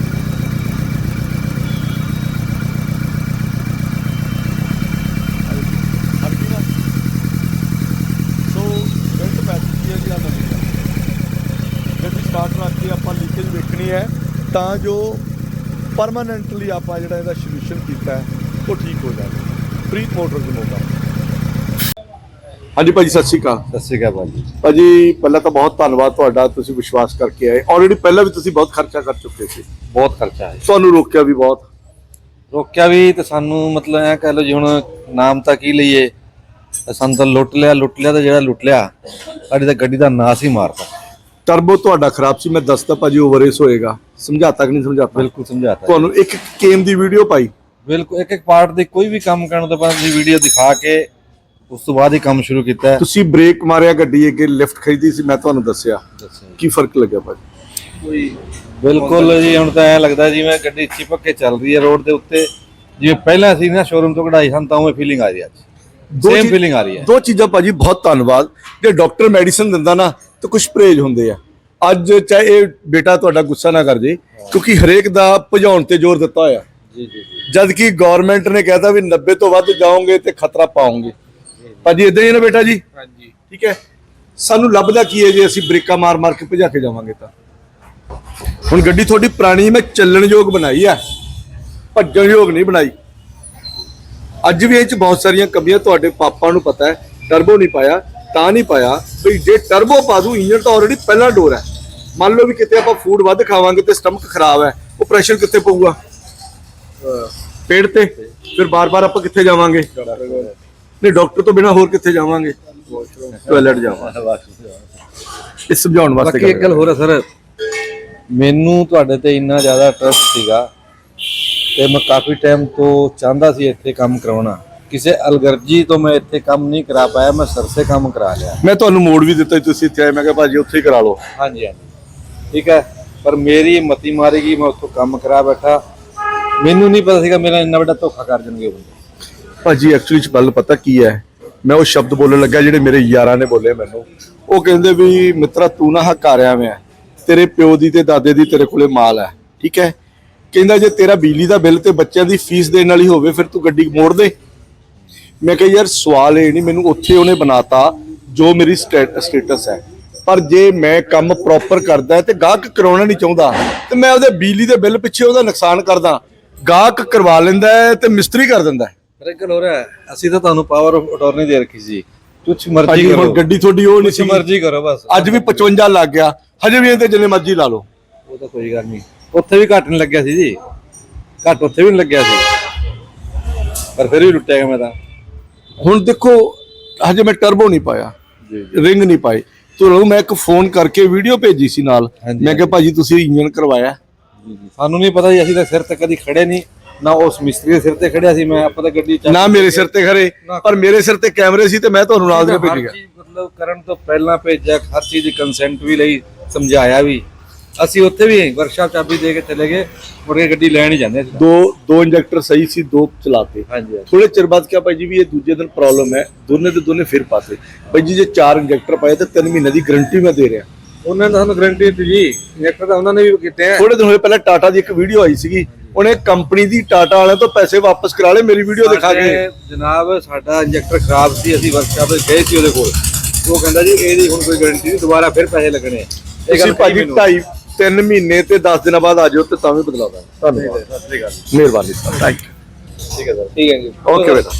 Speaker 2: ਹਲਕੀ- ਹਲਕੀ ਨਾ ਸੋ ਬੈਲਟ ਪੈਸਿੰਗ ਹੈ ਜੀ ਆ ਨਵੀਂ ਹੈ ਗੱਡੀ ਸਟਾਰਟ ਰੱਖ ਕੇ ਆਪਾਂ ਲੀਕੇਜ ਵੇਖਣੀ ਹੈ ਤਾਂ ਜੋ ਪਰਮਾਨੈਂਟਲੀ ਆਪਾਂ ਜਿਹੜਾ ਇਹਦਾ ਸੋਲੂਸ਼ਨ ਕੀਤਾ ਉਹ ਠੀਕ ਹੋ ਜਾਵੇ। ਪ੍ਰੀਤ ਮੋਟਰ ਦੇ ਮੋਗਾ ਹਾਂਜੀ ਭਾਜੀ ਸਤਿ ਸ਼੍ਰੀ ਅਕਾਲ।
Speaker 1: ਸਤਿ ਸ਼੍ਰੀ ਅਕਾਲ ਭਾਜੀ।
Speaker 2: ਭਾਜੀ ਪਹਿਲਾਂ ਤਾਂ ਬਹੁਤ ਧੰਨਵਾਦ ਤੁਹਾਡਾ ਤੁਸੀਂ ਵਿਸ਼ਵਾਸ ਕਰਕੇ ਆਏ। ਆਲਰੇਡੀ ਪਹਿਲਾਂ ਵੀ ਤੁਸੀਂ ਬਹੁਤ ਖਰਚਾ ਕਰ ਚੁੱਕੇ ਸੀ।
Speaker 1: ਬਹੁਤ ਖਰਚਾ ਹੈ
Speaker 2: ਤੁਹਾਨੂੰ ਰੋਕਿਆ ਵੀ ਬਹੁਤ।
Speaker 1: ਰੋਕਿਆ ਵੀ ਤੇ ਸਾਨੂੰ ਮਤਲਬ ਐ ਕਹਿ ਲਓ ਜੀ ਹੁਣ ਨਾਮ ਤਾਂ ਕੀ ਲਈਏ? ਸਾਨੂੰ ਤਾਂ ਲੁੱਟ ਲਿਆ ਲੁੱਟ ਲਿਆ ਤੇ ਜਿਹੜਾ ਲੁੱਟ ਲਿਆ ਸਾਡੀ ਤਾਂ ਗੱਡੀ ਦਾ ਨਾਸ ਹੀ ਮਾਰਤਾ।
Speaker 2: ਟਰਬੋ ਤੁਹਾਡਾ ਖਰਾਬ ਸੀ ਮੈਂ ਦੱਸਦਾ ਭਾਜੀ ਓਵਰੇਸ ਹੋਏਗਾ। ਸਮਝਾਤਾ ਕਿ ਨਹੀਂ ਸਮਝਾਤਾ?
Speaker 1: ਬਿਲਕੁਲ ਸਮਝਾਤਾ
Speaker 2: ਤੁਹਾਨੂੰ ਇੱਕ ਕੇਮ ਦੀ ਵੀਡੀਓ ਪਾਈ?
Speaker 1: ਬਿਲਕੁਲ ਇੱਕ ਇੱਕ ਪਾਰਟ ਦੇ ਕੋਈ ਵੀ ਕੰਮ ਕਰਨ ਤੋਂ ਪਹਿਲਾਂ ਤੁਸੀਂ ਵੀਡੀਓ ਦਿਖਾ ਕੇ ਉਸ ਤੋਂ ਬਾਅਦ ਹੀ ਕੰਮ ਸ਼ੁਰੂ ਕੀਤਾ। ਹੈ
Speaker 2: ਤੁਸੀਂ ਬ੍ਰੇਕ ਮਾਰਿਆ ਗੱਡੀ ਅੱਗੇ ਲਿਫਟ ਖਰੀਦੀ ਸੀ ਮੈਂ ਤੁਹਾਨੂੰ ਦੱਸਿਆ। ਕੀ ਫ਼ਰਕ ਲੱਗਿਆ ਭਾਜੀ?
Speaker 1: ਬਿਲਕੁਲ ਜੀ ਹੁਣ ਤਾਂ ਐ ਲੱਗਦਾ ਜਿਵੇਂ ਗੱਡੀ ਚਿਪਕ ਕੇ ਚੱਲ ਰਹੀ ਹੈ ਰੋਡ ਦੇ ਉੱਤੇ। ਜਿਵੇਂ ਪਹਿਲਾਂ ਅਸੀਂ ਨਾ ਸ਼ੋਰੂਮ ਤੋਂ ਕਢਾਈ ਸਨ ਤਾਂ ਉਵੇਂ ਫੀਲਿੰਗ ਆ ਰਹੀ ਹੈ ਅੱਜ।
Speaker 2: ਦੋ
Speaker 1: ਸੇਮ
Speaker 2: ਚੀਜ਼-
Speaker 1: ਫੀਲਿੰਗ ਆ ਰਹੀ ਹੈ।
Speaker 2: ਦੋ ਚੀਜ਼ਾਂ ਭਾਜੀ ਬਹੁਤ ਧੰਨਵਾਦ। ਜੇ ਡਾਕਟਰ ਮੈਡੀਸਨ ਦਿੰਦਾ ਨਾ ਤਾਂ ਕੁਝ ਪਰਹੇਜ ਹੁੰਦੇ ਆ। ਅੱਜ ਚਾਹੇ ਇਹ ਬੇਟਾ ਤੁਹਾਡਾ ਗੁੱਸਾ ਨਾ ਕਰ ਜੇ ਕਿਉਂਕਿ ਹਰੇਕ ਦਾ ਭਜਾਉਣ ਤੇ ਜ਼ੋਰ ਦਿੱਤਾ ਹੋਇਆ।
Speaker 1: ਜੀ ਜੀ
Speaker 2: ਜਦ ਕਿ ਗਵਰਨਮੈਂਟ ਨੇ ਕਹਿਤਾ ਵੀ 90 ਤੋਂ ਵੱਧ ਜਾਓਗੇ ਤੇ ਖਤਰਾ ਪਾਓਗੇ। ਭਾਜੀ ਇਦਾਂ ਹੀ ਹੈ ਨਾ ਬੇਟਾ ਜੀ?
Speaker 1: ਹਾਂਜੀ।
Speaker 2: ਠੀਕ ਹੈ? ਸਾਨੂੰ ਲੱਭਦਾ ਕੀ ਹੈ ਜੇ ਅਸੀਂ ਬ੍ਰੇਕਾਂ ਮਾਰ ਮਾਰ ਕੇ ਭਜਾ ਕੇ ਜਾਵਾਂਗੇ ਤਾਂ? ਹੁਣ ਗੱਡੀ ਤੁਹਾਡੀ ਪੁਰਾਣੀ ਮੈਂ ਚੱਲਣ ਯੋਗ ਬਣਾਈ ਆ। ਭੱਜਣ ਯੋਗ ਨਹੀਂ ਬਣਾਈ। ਅੱਜ ਵੀ ਇਹ ਚ ਬਹੁਤ ਸਾਰੀਆਂ ਕਮੀਆਂ ਤੁਹਾਡੇ ਪਾਪਾ ਨੂੰ ਪਤਾ ਹੈ। ਟਰਬੋ ਨਹੀਂ ਪਾਇਆ। ਤਾਂ ਨਹੀਂ ਪਾਇਆ। ਵੀ ਜੇ ਟਰਬੋ ਪਾ ਦੂ ਇੰਜਨ ਤਾਂ ਆਲਰੇਡੀ ਪਹਿਲਾਂ ਡੋਰ ਹੈ। ਮੰਨ ਲਓ ਵੀ ਕਿਤੇ ਆਪਾਂ ਫੂਡ ਵੱਧ ਖਾਵਾਂਗੇ ਤੇ ਸਟਮਕ ਖਰਾਬ ਹੈ, ਉਹ ਪ੍ਰੈਸ਼ਰ ਕਿੱਥੇ ਪਊਗਾ? ਪੇਟ ਤੇ। ਫਿਰ ਬਾਰ-ਬਾਰ ਆਪਾਂ ਕਿੱਥੇ ਜਾਵਾਂਗੇ? ਨਹੀਂ ਡਾਕਟਰ ਤੋਂ ਬਿਨਾ ਹੋਰ ਕਿੱਥੇ ਜਾਵਾਂਗੇ? ਟਾਇਲਟ ਜਾਵਾਂਗੇ। ਇਹ ਸਮਝਾਉਣ ਵਾਸਤੇ
Speaker 1: ਬਾਕੀ ਇੱਕ ਗੱਲ ਹੋਰ ਹੈ ਸਰ। ਮੈਨੂੰ ਤੁਹਾਡੇ ਤੇ ਇੰਨਾ ਜ਼ਿਆਦਾ ਟਰਸਟ ਸੀਗਾ ਤੇ ਮੈਂ ਕਾਫੀ ਟਾਈਮ ਤੋਂ ਚਾਹੁੰਦਾ ਸੀ ਇੱਥੇ ਕੰਮ ਕਰਾਉਣਾ। ਕਿਸੇ ਅਲਗਰਜੀ ਤੋਂ ਮੈਂ ਇੱਥੇ ਕੰਮ ਨਹੀਂ ਕਰਾ ਪਾਇਆ ਮੈਂ ਸਰਸੇ ਕੰਮ ਕਰਾ ਲਿਆ।
Speaker 2: ਮੈਂ ਤੁਹਾਨੂੰ ਮੋੜ ਵੀ ਦਿੱਤਾ ਸੀ, ਤੁਸੀਂ ਇੱਥੇ ਆਏ ਮੈਂ ਕਿਹਾ ਭਾਜੀ ਉੱਥੇ ਹੀ ਕਰਾ ਲਓ।
Speaker 1: ਹਾਂਜੀ ਹਾਂਜੀ। ਠੀਕ ਹੈ ਪਰ ਮੇਰੀ ਮਤੀ ਮਾਰੀ ਗਈ ਮੈਂ ਉੱਥੋਂ ਕੰਮ ਕਰਾ ਬੈਠਾ। ਮੈਨੂੰ ਨਹੀਂ ਪਤਾ ਸੀਗਾ ਮੇਰਾ ਇੰਨਾ ਵੱਡਾ ਧੋਖਾ ਕਰ ਦੇਣਗੇ ਉਹ ਬੰਦੇ।
Speaker 2: ਭਾਜੀ ਐਕਚੁਅਲੀ ਚ ਗੱਲ ਪਤਾ ਕੀ ਹੈ ਮੈਂ ਉਹ ਸ਼ਬਦ ਬੋਲਣ ਲੱਗਾ ਜਿਹੜੇ ਮੇਰੇ ਯਾਰਾਂ ਨੇ ਬੋਲੇ ਮੈਨੂੰ। ਉਹ ਕਹਿੰਦੇ ਵੀ ਮਿੱਤਰਾ ਤੂੰ ਨਾ ਹਕਾਰਿਆ ਮੈਂ ਤੇਰੇ ਪਿਓ ਦੀ ਤੇ ਦਾਦੇ ਦੀ ਤੇਰੇ ਕੋਲੇ ਮਾਲ ਹੈ ਠੀਕ ਹੈ। ਕਹਿੰਦਾ ਜੇ ਤੇਰਾ ਬਿਜਲੀ ਦਾ ਬਿੱਲ ਤੇ ਬੱਚਿਆਂ ਦੀ ਫੀਸ ਦੇਣ ਵਾਲੀ ਹੋਵੇ ਫਿਰ ਤੂੰ ਗੱਡੀ ਮੋੜ ਦੇ। ਮੈਂ ਕਿਹਾ ਯਾਰ ਸਵਾਲ ਇਹ ਨਹੀਂ ਮੈਨੂੰ ਉੱਥੇ ਉਹਨੇ ਬਣਾਤਾ ਜੋ ਮੇਰੀ ਸਟੇਟਸ ਹੈ। ਪਰ ਜੇ ਮੈਂ ਕੰਮ ਪ੍ਰੋਪਰ ਕਰਦਾ ਤੇ ਗਾਹਕ ਕਰਾਉਣਾ ਨਹੀਂ ਚਾਹੁੰਦਾ ਤੇ ਮੈਂ ਉਹਦੇ ਬਿਜਲੀ ਦੇ ਬਿੱਲ ਪਿੱਛੇ ਉਹਦਾ ਨੁਕਸਾਨ ਕਰਦਾ। ਗਾਹਕ ਕਰਵਾ ਲੈਂਦਾ ਤੇ ਮਿਸਤਰੀ ਕਰ ਦਿੰਦਾ ਹੈ।
Speaker 1: ਪਰ ਇੱਕ ਗੱਲ ਹੋ ਰਿਹਾ ਅਸੀਂ ਤਾਂ ਤੁਹਾਨੂੰ ਪਾਵਰ ਆਫ ਅਟਾਰਨੀ ਦੇ ਰੱਖੀ ਸੀ। ਕੁਛ ਮਰਜ਼ੀ ਕਰੋ।
Speaker 2: ਗੱਡੀ ਤੁਹਾਡੀ ਉਹ ਨਹੀਂ ਸੀ
Speaker 1: ਮਰਜ਼ੀ ਕਰੋ ਬਸ।
Speaker 2: ਅੱਜ ਵੀ 55 ਲੱਗ ਗਿਆ। ਹਜੇ ਵੀ ਇਹ ਤੇ ਜਿੰਨੇ ਮਰਜ਼ੀ ਲਾ ਲਓ।
Speaker 1: ਉਹ ਤਾਂ ਕੋਈ ਗੱਲ ਨਹੀਂ। ਉੱਥੇ ਵੀ ਘੱਟ ਨਹੀਂ ਲੱਗਿਆ ਸੀ ਜੀ। ਘੱਟ ਉੱਥੇ ਵੀ ਨਹੀਂ ਲੱਗਿਆ ਸੀ। ਪਰ ਫਿਰ ਵੀ ਲੁੱਟਿਆ ਗਿਆ ਮੈਂ ਤਾਂ।
Speaker 2: ਹੁਣ ਦੇਖੋ ਹਜੇ ਮੈਂ ਟਰਬੋ ਨਹੀਂ ਪਾਇਆ
Speaker 1: ਜੀ
Speaker 2: ਰਿੰਗ ਨਹੀਂ ਪਾਈ। ਤੁਹਾਨੂੰ ਮੈਂ ਇੱਕ ਫੋਨ ਕਰਕੇ ਵੀਡੀਓ ਭੇਜੀ ਸੀ ਨਾਲ। ਮੈਂ ਕਿਹਾ ਭਾਜੀ ਤੁਸੀਂ ਇੰਜਨ ਕਰਵਾਇਆ?
Speaker 1: ਸਾਨੂੰ ਨਹੀਂ ਪਤਾ ਜੀ ਅਸੀਂ ਤਾਂ ਸਿਰ ਤੇ ਕਦੀ ਖੜੇ ਨਹੀਂ। ਨਾ ਉਸ ਮਿਸਤਰੀ ਦੇ ਸਿਰ ਤੇ ਖੜਿਆ ਸੀ ਮੈਂ ਆਪਾਂ ਤਾਂ ਗੱਡੀ
Speaker 2: ਨਾ ਮੇਰੇ ਸਿਰ ਤੇ ਖਰੇ ਪਰ ਮੇਰੇ ਸਿਰ ਤੇ ਕੈਮਰੇ ਸੀ ਤੇ ਮੈਂ ਤੁਹਾਨੂੰ ਨਾਲ ਦੇ
Speaker 1: ਚੀਜ਼ ਮਤਲਬ ਕਰਨ ਤੋਂ ਪਹਿਲਾਂ ਭੇਜਿਆ ਹਰ ਚੀਜ਼ ਦੀ ਕੰਸੈਂਟ ਵੀ ਲਈ ਸਮਝਾਇਆ ਵੀ। ਅਸੀਂ ਉੱਥੇ ਵੀ ਵਰਕਸ਼ਾਪ ਚਾਬੀ ਦੇ ਕੇ ਚਲੇ ਗਏ ਮੁੜ ਕੇ ਗੱਡੀ ਲੈਣ ਹੀ ਜਾਂਦੇ ਸੀ
Speaker 2: ਦੋ ਦੋ ਇੰਜੈਕਟਰ ਸਹੀ ਸੀ ਦੋ ਚਲਾਤੇ।
Speaker 1: ਹਾਂਜੀ
Speaker 2: ਥੋੜੇ ਚਿਰ ਬਾਅਦ ਕਿਹਾ ਭਾਈ ਜੀ ਵੀ ਇਹ ਦੂਜੇ ਦਿਨ ਪ੍ਰੋਬਲਮ ਹੈ। ਦੋਨੇ ਦੇ ਦੋਨੇ ਫਿਰ ਪਾਤੇ ਭਾਈ ਜੀ ਜੇ ਚਾਰ ਇੰਜੈਕਟਰ ਪਾਏ ਤੇ 3 ਮਹੀਨੇ ਦੀ ਗਾਰੰਟੀ ਮੈਂ ਦੇ ਰਿਹਾ।
Speaker 1: ਉਹਨਾਂ ਨੇ ਤਾਂ ਸਾਨੂੰ ਗਾਰੰਟੀ ਦਿੱਤੀ ਜੀ। ਇੰਜੈਕਟਰ ਤਾਂ ਉਹਨਾਂ ਨੇ ਵੀ ਕੀਤੇ ਆ।
Speaker 2: ਥੋੜੇ ਦਿਨ ਹੋਏ ਪਹਿਲਾਂ ਟਾਟਾ ਦੀ ਇੱਕ ਵੀਡੀਓ ਆਈ ਸੀਗੀ। ਉਹਨੇ ਕੰਪਨੀ ਦੀ ਟਾਟਾ ਵਾਲਿਆਂ ਤੋਂ ਪੈਸੇ ਵਾਪਸ ਕਰਾ ਲਏ ਮੇਰੀ ਵੀਡੀਓ ਦਿਖਾ ਕੇ।
Speaker 1: ਜਨਾਬ ਸਾਡਾ ਇੰਜੈਕਟਰ ਖਰਾਬ ਸੀ ਅਸੀਂ ਵਰਕਸ਼ਾਪ ਤੇ ਗਏ ਸੀ ਉਹਦੇ ਕੋਲ। ਉਹ ਕਹਿੰਦਾ ਜੀ ਇਹਦੀ ਹੁਣ ਕੋਈ ਗਾਰੰਟੀ ਨਹੀਂ ਦੁਬਾਰਾ ਫਿਰ ਪੈਸੇ ਲੱਗਣੇ। ਆ। ਇਹ ਗੱਲ
Speaker 2: ਭਾਜੀ
Speaker 1: ਕਹੀ ਮੈਨੂੰ।
Speaker 2: ਢਾਈ 3 ਮਹੀਨੇ ਤੇ 10 ਦਿਨਾਂ ਬਾਅਦ ਆ ਜਾਓ ਤੇ ਤਾਂ ਵੀ ਬਦਲਾ ਦਾਂਗੇ ਧੰਨਵਾਦ।
Speaker 1: ਸਤਿ ਸ੍ਰੀ ਅਕਾਲ।
Speaker 2: ਮਿਹਰਬਾਨੀ। ਸਰ ਥੈਂਕ ਯੂ
Speaker 1: ਠੀਕ ਹੈ ਸਰ। ਠੀਕ ਹੈ ਜੀ।
Speaker 2: ਓਕੇ ਬੇਟਾ।